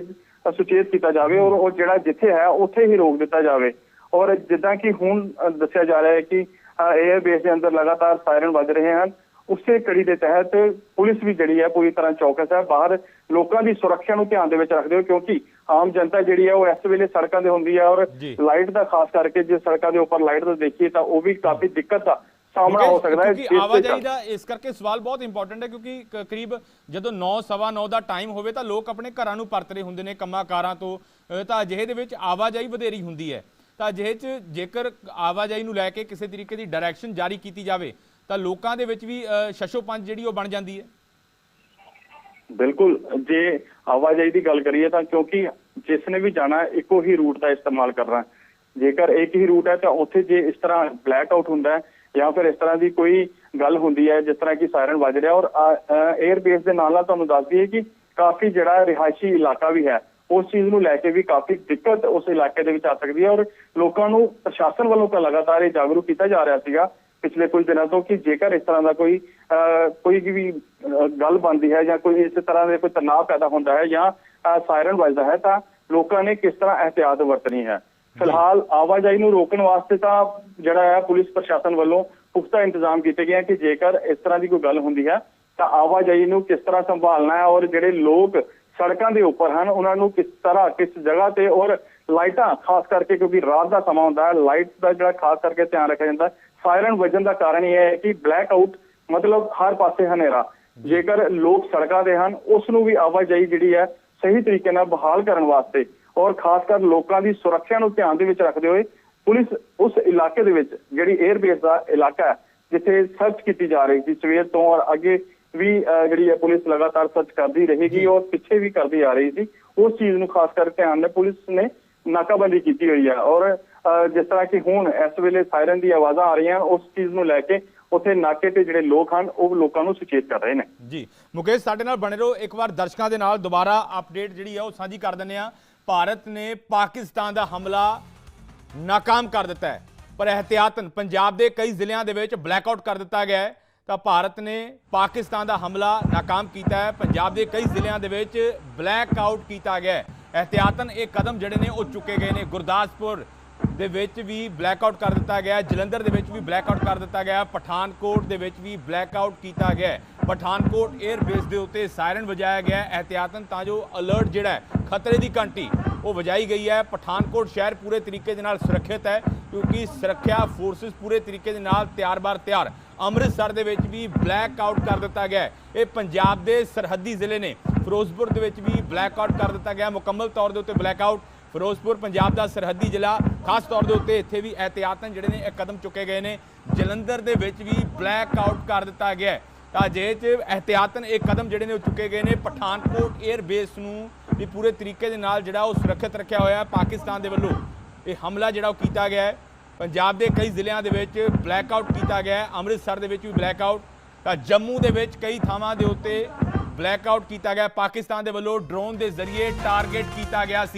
ਸੁਚੇਤ ਕੀਤਾ ਜਾਵੇ ਔਰ ਉਹ ਜਿਹੜਾ ਜਿੱਥੇ ਹੈ ਉੱਥੇ ਹੀ ਰੋਕ ਦਿੱਤਾ ਜਾਵੇ। ਔਰ ਜਿੱਦਾਂ ਕਿ ਹੁਣ ਦੱਸਿਆ ਜਾ ਰਿਹਾ ਹੈ ਕਿ 에ਅਰ ਬੇਸ ਦੇ ਅੰਦਰ ਲਗਾਤਾਰ ਸਾਇਰਨ ਵੱਜ ਰਹੇ ਹਨ। ਉਸੇ ਕੜੀ ਦੇ ਤਹਿਤ ਪੁਲਿਸ ਵੀ ਜਿਹੜੀ ਹੈ ਪੂਰੀ ਤਰ੍ਹਾਂ ਚੌਕਸ ਹੈ। ਬਾਹਰ ਲੋਕਾਂ ਦੀ ਸੁਰੱਖਿਆ ਨੂੰ ਧਿਆਨ ਦੇ ਵਿੱਚ ਰੱਖਦੇ ਹੋ ਕਿਉਂਕਿ ਆਮ ਜਨਤਾ ਜਿਹੜੀ ਹੈ ਉਹ ਇਸ ਵੇਲੇ ਸੜਕਾਂ ਤੇ ਹੁੰਦੀ ਹੈ ਔਰ। ਲਾਈਟ ਦਾ ਖਾਸ ਕਰਕੇ ਜੇ ਸੜਕਾਂ ਦੇ ਉੱਪਰ ਲਾਈਟ ਦਾ ਦੇਖੀਏ ਤਾਂ ਉਹ ਵੀ ਕਾਫੀ ਦਿੱਕਤ ਦਾ ਸਾਹਮਣਾ ਹੋ ਸਕਦਾ ਹੈ ਕਿਉਂਕਿ ਦੇ ਆਵਾਜਾਈ ਦਾ ਇਸ ਕਰਕੇ ਸਵਾਲ ਬਹੁਤ ਇੰਪੋਰਟੈਂਟ ਹੈ ਕਿਉਂਕਿ ਕਰੀਬ ਜਦੋਂ 9 ਸਵਾ 9 ਦਾ ਟਾਈਮ ਹੋਵੇ ਤਾਂ ਲੋਕ ਆਪਣੇ ਘਰਾਂ ਨੂੰ ਪਰਤ ਰਹੇ ਹੁੰਦੇ ਨੇ ਕੰਮਾਂ ਕਾਰਾਂ ਤੋਂ। ਤਾਂ ਅਜਿਹੇ ਦੇ ਵਿੱਚ ਆਵਾਜਾਈ ਵਧੇਰੀ ਹੁੰਦੀ ਹੈ। ਤਾਂ ਅਜਿਹੇ 'ਚ ਜੇਕਰ ਆਵਾਜਾਈ ਨੂੰ ਲੈ ਕੇ ਕਿਸੇ ਤਰੀਕੇ ਦੀ ਡਾਇਰੈਕਸ਼ਨ ਜਾਰੀ ਕੀਤੀ ਜਾਵੇ ਤਾਂ ਲੋਕਾਂ ਦੇ ਵਿੱਚ ਵੀ ਅ, ਸ਼ਸ਼ੋਪੰਜ ਜਿਹੜੀ ਉਹ ਬਣ ਜਾਂਦੀ ਹੈ। ਬਿਲਕੁਲ, ਜੇ ਆਵਾਜਾਈ ਦੀ ਗੱਲ ਕਰੀਏ ਤਾਂ ਕਿਉਂਕਿ ਜਿਸ ਨੇ ਵੀ ਜਾਣਾ ਇੱਕੋ ਹੀ ਰੂਟ ਦਾ ਇਸਤੇਮਾਲ ਕਰਨਾ ਜੇਕਰ ਇੱਕ ਹੀ ਰੂਟ ਹੈ ਤਾਂ ਉੱਥੇ ਜੇ ਇਸ ਤਰ੍ਹਾਂ ਬਲੈਕ ਆਊਟ ਹੁੰਦਾ ਹੈ ਜਾਂ ਫਿਰ ਇਸ ਤਰ੍ਹਾਂ ਦੀ ਕੋਈ ਗੱਲ ਹੁੰਦੀ ਹੈ, ਜਿਸ ਤਰ੍ਹਾਂ ਕਿ ਸਾਇਰਨ ਵੱਜ ਰਿਹਾ ਔਰ 에ਅਰਬੇਸ ਦੇ ਨਾਲ ਨਾਲ ਤੁਹਾਨੂੰ ਦੱਸ ਦਈਏ ਕਿ ਕਾਫੀ ਜਿਹੜਾ ਰਿਹਾਇਸ਼ੀ ਇਲਾਕਾ ਵੀ ਹੈ। ਉਸ ਚੀਜ਼ ਨੂੰ ਲੈ ਕੇ ਵੀ ਕਾਫੀ ਦਿੱਕਤ ਉਸ ਇਲਾਕੇ ਦੇ ਵਿੱਚ ਆ ਸਕਦੀ ਹੈ ਔਰ ਲੋਕਾਂ ਨੂੰ ਪ੍ਰਸ਼ਾਸਨ ਵੱਲੋਂ ਤਾਂ ਲਗਾਤਾਰ ਇਹ ਜਾਗਰੂਕ ਕੀਤਾ ਜਾ ਰਿਹਾ ਸੀਗਾ ਪਿਛਲੇ ਕੁਝ ਦਿਨਾਂ ਤੋਂ ਕਿ ਜੇਕਰ ਇਸ ਤਰ੍ਹਾਂ ਦਾ ਕੋਈ ਕੋਈ ਵੀ ਗੱਲ ਬਣਦੀ ਹੈ ਜਾਂ ਕੋਈ ਇਸ ਤਰ੍ਹਾਂ ਦੇ ਕੋਈ ਤਣਾਅ ਪੈਦਾ ਹੁੰਦਾ ਹੈ ਜਾਂ ਸਾਇਰਨ ਵੱਜਦਾ ਹੈ ਤਾਂ ਲੋਕਾਂ ਨੇ ਕਿਸ ਤਰ੍ਹਾਂ ਇhtiyat ਵਰਤਣੀ ਹੈ? ਫਿਲਹਾਲ ਆਵਾਜਾਈ ਨੂੰ ਰੋਕਣ ਵਾਸਤੇ ਤਾਂ ਜਿਹੜਾ ਹੈ ਪੁਲਿਸ ਪ੍ਰਸ਼ਾਸਨ ਵੱਲੋਂ ਪੁਖਤਾ ਇੰਤਜ਼ਾਮ ਕੀਤੇ ਗਏ ਹਨ ਕਿ ਜੇਕਰ ਇਸ ਤਰ੍ਹਾਂ ਦੀ ਕੋਈ ਗੱਲ ਹੁੰਦੀ ਹੈ ਤਾਂ ਆਵਾਜਾਈ ਨੂੰ ਕਿਸ ਤਰ੍ਹਾਂ ਸੰਭਾਲਣਾ ਹੈ ਔਰ ਜਿਹੜੇ ਲੋਕ ਸੜਕਾਂ ਦੇ ਉੱਪਰ ਹਨ ਉਹਨਾਂ ਨੂੰ ਕਿਸ ਤਰ੍ਹਾਂ ਕਿਸ ਜਗ੍ਹਾ ਤੇ ਔਰ ਲਾਈਟਾਂ ਖਾਸ ਕਰਕੇ ਕਿਉਂਕਿ ਰਾਤ ਦਾ ਸਮਾਂ ਹੁੰਦਾ ਹੈ ਲਾਈਟ ਦਾ ਜਿਹੜਾ ਖਾਸ ਕਰਕੇ ਧਿਆਨ ਰੱਖਿਆ ਜਾਂਦਾ ਹੈ ਸਾਇਰਨ ਵੱਜਣ ਦਾ ਕਾਰਨ ਇਹ ਹੈ ਕਿ ਬਲੈਕ ਆਊਟ ਮਤਲਬ ਹਰ ਪਾਸੇ ਹਨੇਰਾ। ਜੇਕਰ ਲੋਕ ਸੜਕਾਂ ਦੇ ਹਨ ਉਸ ਨੂੰ ਵੀ ਆਵਾਜਾਈ ਜਿਹੜੀ ਹੈ ਸਹੀ ਤਰੀਕੇ ਨਾਲ ਬਹਾਲ ਕਰਨ ਵਾਸਤੇ ਔਰ ਖਾਸ ਕਰ ਲੋਕਾਂ ਦੀ ਸੁਰੱਖਿਆ ਨੂੰ ਧਿਆਨ ਦੇ ਵਿੱਚ ਰੱਖਦੇ ਹੋਏ ਪੁਲਿਸ ਉਸ ਇਲਾਕੇ ਦੇ ਵਿੱਚ ਜਿਹੜੀ 에ਅਰ ਬੇਸ ਦਾ ਇਲਾਕਾ ਹੈ ਜਿੱਥੇ ਸਰਚ ਕੀਤੀ ਜਾ ਰਹੀ ਸੀ ਸਵੇਰ ਤੋਂ ਔਰ ਅੱਗੇ ਵੀ ਜਿਹੜੀ ਹੈ ਪੁਲਿਸ ਲਗਾਤਾਰ ਸਰਚ ਕਰਦੀ ਰਹੇਗੀ ਔਰ ਪਿੱਛੇ ਵੀ ਕਰਦੀ ਆ ਰਹੀ ਸੀ। ਉਸ ਚੀਜ਼ ਨੂੰ ਖਾਸ ਕਰ ਧਿਆਨ ਨਾਲ ਪੁਲਿਸ ਨੇ ਨਾਕਾਬੰਦੀ ਕੀਤੀ ਹੋਈ ਹੈ ਔਰ ਜਿਸ ਤਰ੍ਹਾਂ ਕਿ ਹੁਣ ਇਸ ਵੇਲੇ ਸਾਇਰਨ ਦੀ ਆਵਾਜ਼ਾਂ ਆ ਰਹੀਆਂ ਉਸ ਚੀਜ਼ ਨੂੰ ਲੈ ਕੇ ਉੱਥੇ ਨਾਕੇ ਤੇ ਜਿਹੜੇ ਲੋਕ ਹਨ, ਉਹ ਲੋਕਾਂ ਨੂੰ ਸੁਚੇਤ ਕਰ ਰਹੇ ਨੇ। ਜੀ। ਮੁਕੇਸ਼, ਸਾਡੇ ਨਾਲ ਬਣੇ ਰਹੋ ਇੱਕ ਵਾਰ ਦਰਸ਼ਕਾਂ ਦੇ ਨਾਲ, ਦੁਬਾਰਾ ਅਪਡੇਟ ਜਿਹੜੀ ਹੈ ਉਹ ਸਾਂਝੀ ਕਰ ਦਿੰਦੇ ਆ ਭਾਰਤ ਨੇ ਪਾਕਿਸਤਾਨ ਦਾ ਹਮਲਾ ਨਾਕਾਮ ਕਰ ਦਿੱਤਾ ਹੈ। ਪਰ ਇਹਤਿਆਤਨ ਪੰਜਾਬ ਦੇ ਕਈ ਜ਼ਿਲ੍ਹਿਆਂ ਦੇ ਵਿੱਚ ਬਲੈਕਆਊਟ ਕਰ ਦਿੱਤਾ ਗਿਆ ਹੈ। ਤਾਂ ਭਾਰਤ ਨੇ ਪਾਕਿਸਤਾਨ ਦਾ ਹਮਲਾ ਨਾਕਾਮ ਕੀਤਾ ਹੈ। ਪੰਜਾਬ ਦੇ ਕਈ ਜ਼ਿਲ੍ਹਿਆਂ ਦੇ ਵਿੱਚ ਬਲੈਕਆਊਟ ਕੀਤਾ ਗਿਆ ਹੈ। ਇਹਤਿਆਤਨ ਇਹ ਕਦਮ ਜਿਹੜੇ ਨੇ ਉਹ ਚੁੱਕੇ ਗਏ ਨੇ ਗੁਰਦਾਸਪੁਰ ਦੇ ਵਿੱਚ ਵੀ ਬਲੈਕ ਆਊਟ ਕਰ ਦਿੱਤਾ ਗਿਆ ਜਲੰਧਰ ਦੇ ਵਿੱਚ ਵੀ ਬਲੈਕ ਆਊਟ ਕਰ ਦਿੱਤਾ ਗਿਆ ਪਠਾਨਕੋਟ ਦੇ ਵਿੱਚ ਵੀ ਬਲੈਕ ਆਊਟ ਕੀਤਾ ਗਿਆ ਪਠਾਨਕੋਟ 에ਅਰ ਬੇਸ ਦੇ ਉੱਤੇ ਸਾਇਰਨ ਵਜਾਇਆ ਗਿਆ ਇਹਤਿਆਤਨ ਤਾਂ ਜੋ ਅਲਰਟ ਜਿਹੜਾ ਖਤਰੇ ਦੀ ਘੰਟੀ, ਉਹ ਵਜਾਈ ਗਈ ਹੈ। ਪਠਾਨਕੋਟ ਸ਼ਹਿਰ ਪੂਰੇ ਤਰੀਕੇ ਦੇ ਨਾਲ ਸੁਰੱਖਿਅਤ ਹੈ, ਕਿਉਂਕਿ ਸੁਰੱਖਿਆ ਫੋਰਸਸ ਪੂਰੇ ਤਰੀਕੇ ਦੇ ਨਾਲ ਤਿਆਰ-ਬਾਰ ਤਿਆਰ। ਅੰਮ੍ਰਿਤਸਰ ਦੇ ਵਿੱਚ ਵੀ ਬਲੈਕ ਆਊਟ ਕਰ ਦਿੱਤਾ ਗਿਆ ਇਹ ਪੰਜਾਬ ਦੇ ਸਰਹੱਦੀ ਜ਼ਿਲ੍ਹੇ ਨੇ। ਫਿਰੋਜ਼ਪੁਰ ਦੇ ਵਿੱਚ ਵੀ ਬਲੈਕ ਆਊਟ ਕਰ ਦਿੱਤਾ ਗਿਆ ਮੁਕੰਮਲ ਤੌਰ ਦੇ ਉੱਤੇ ਬਲੈਕ ਆਊਟ ਫਿਰੋਜ਼ਪੁਰ, ਪੰਜਾਬ ਦਾ ਸਰਹੱਦੀ ਜ਼ਿਲ੍ਹਾ, ਖਾਸ ਤੌਰ ਦੇ ਉੱਤੇ ਇੱਥੇ ਵੀ ਇਹਤਿਆਤਨ ਜਿਹੜੇ ਨੇ ਇਹ ਕਦਮ ਚੁੱਕੇ ਗਏ ਨੇ। ਜਲੰਧਰ ਦੇ ਵਿੱਚ ਵੀ ਬਲੈਕ ਆਊਟ ਕਰ ਦਿੱਤਾ ਗਿਆ ਹੈ। ਤਾਂ ਜੇ ਚ ਇਹਤਿਆਤਨ ਇਹ ਕਦਮ ਜਿਹੜੇ ਨੇ ਉਹ ਚੁੱਕੇ ਗਏ ਨੇ, ਪਠਾਨਕੋਟ 에ਅਰ ਬੇਸ ਨੂੰ ਵੀ ਪੂਰੇ ਤਰੀਕੇ ਦੇ ਨਾਲ ਜਿਹੜਾ ਉਹ ਸੁਰੱਖਿਅਤ ਰੱਖਿਆ ਹੋਇਆ ਹੈ ਪਾਕਿਸਤਾਨ ਦੇ ਵੱਲੋਂ। ਇਹ ਹਮਲਾ ਜਿਹੜਾ ਉਹ ਕੀਤਾ ਗਿਆ ਹੈ। ਪੰਜਾਬ ਦੇ ਕਈ ਜ਼ਿਲ੍ਹਿਆਂ ਦੇ ਵਿੱਚ ਬਲੈਕ ਆਊਟ ਕੀਤਾ ਗਿਆ ਹੈ। ਅੰਮ੍ਰਿਤਸਰ ਦੇ ਵਿੱਚ ਵੀ ਬਲੈਕ ਆਊਟ ਤਾਂ ਜੰਮੂ ਦੇ ਵਿੱਚ ਕਈ ਥਾਵਾਂ ਦੇ ਉੱਤੇ ਬਲੈਕ ਆਊਟ ਕੀਤਾ ਗਿਆ ਪਾਕਿਸਤਾਨ ਦੇ ਵੱਲੋਂ ਡਰੋਨ ਦੇ ਜ਼ਰੀਏ ਟਾਰਗੇਟ ਕੀਤਾ ਗਿਆ ਸੀ।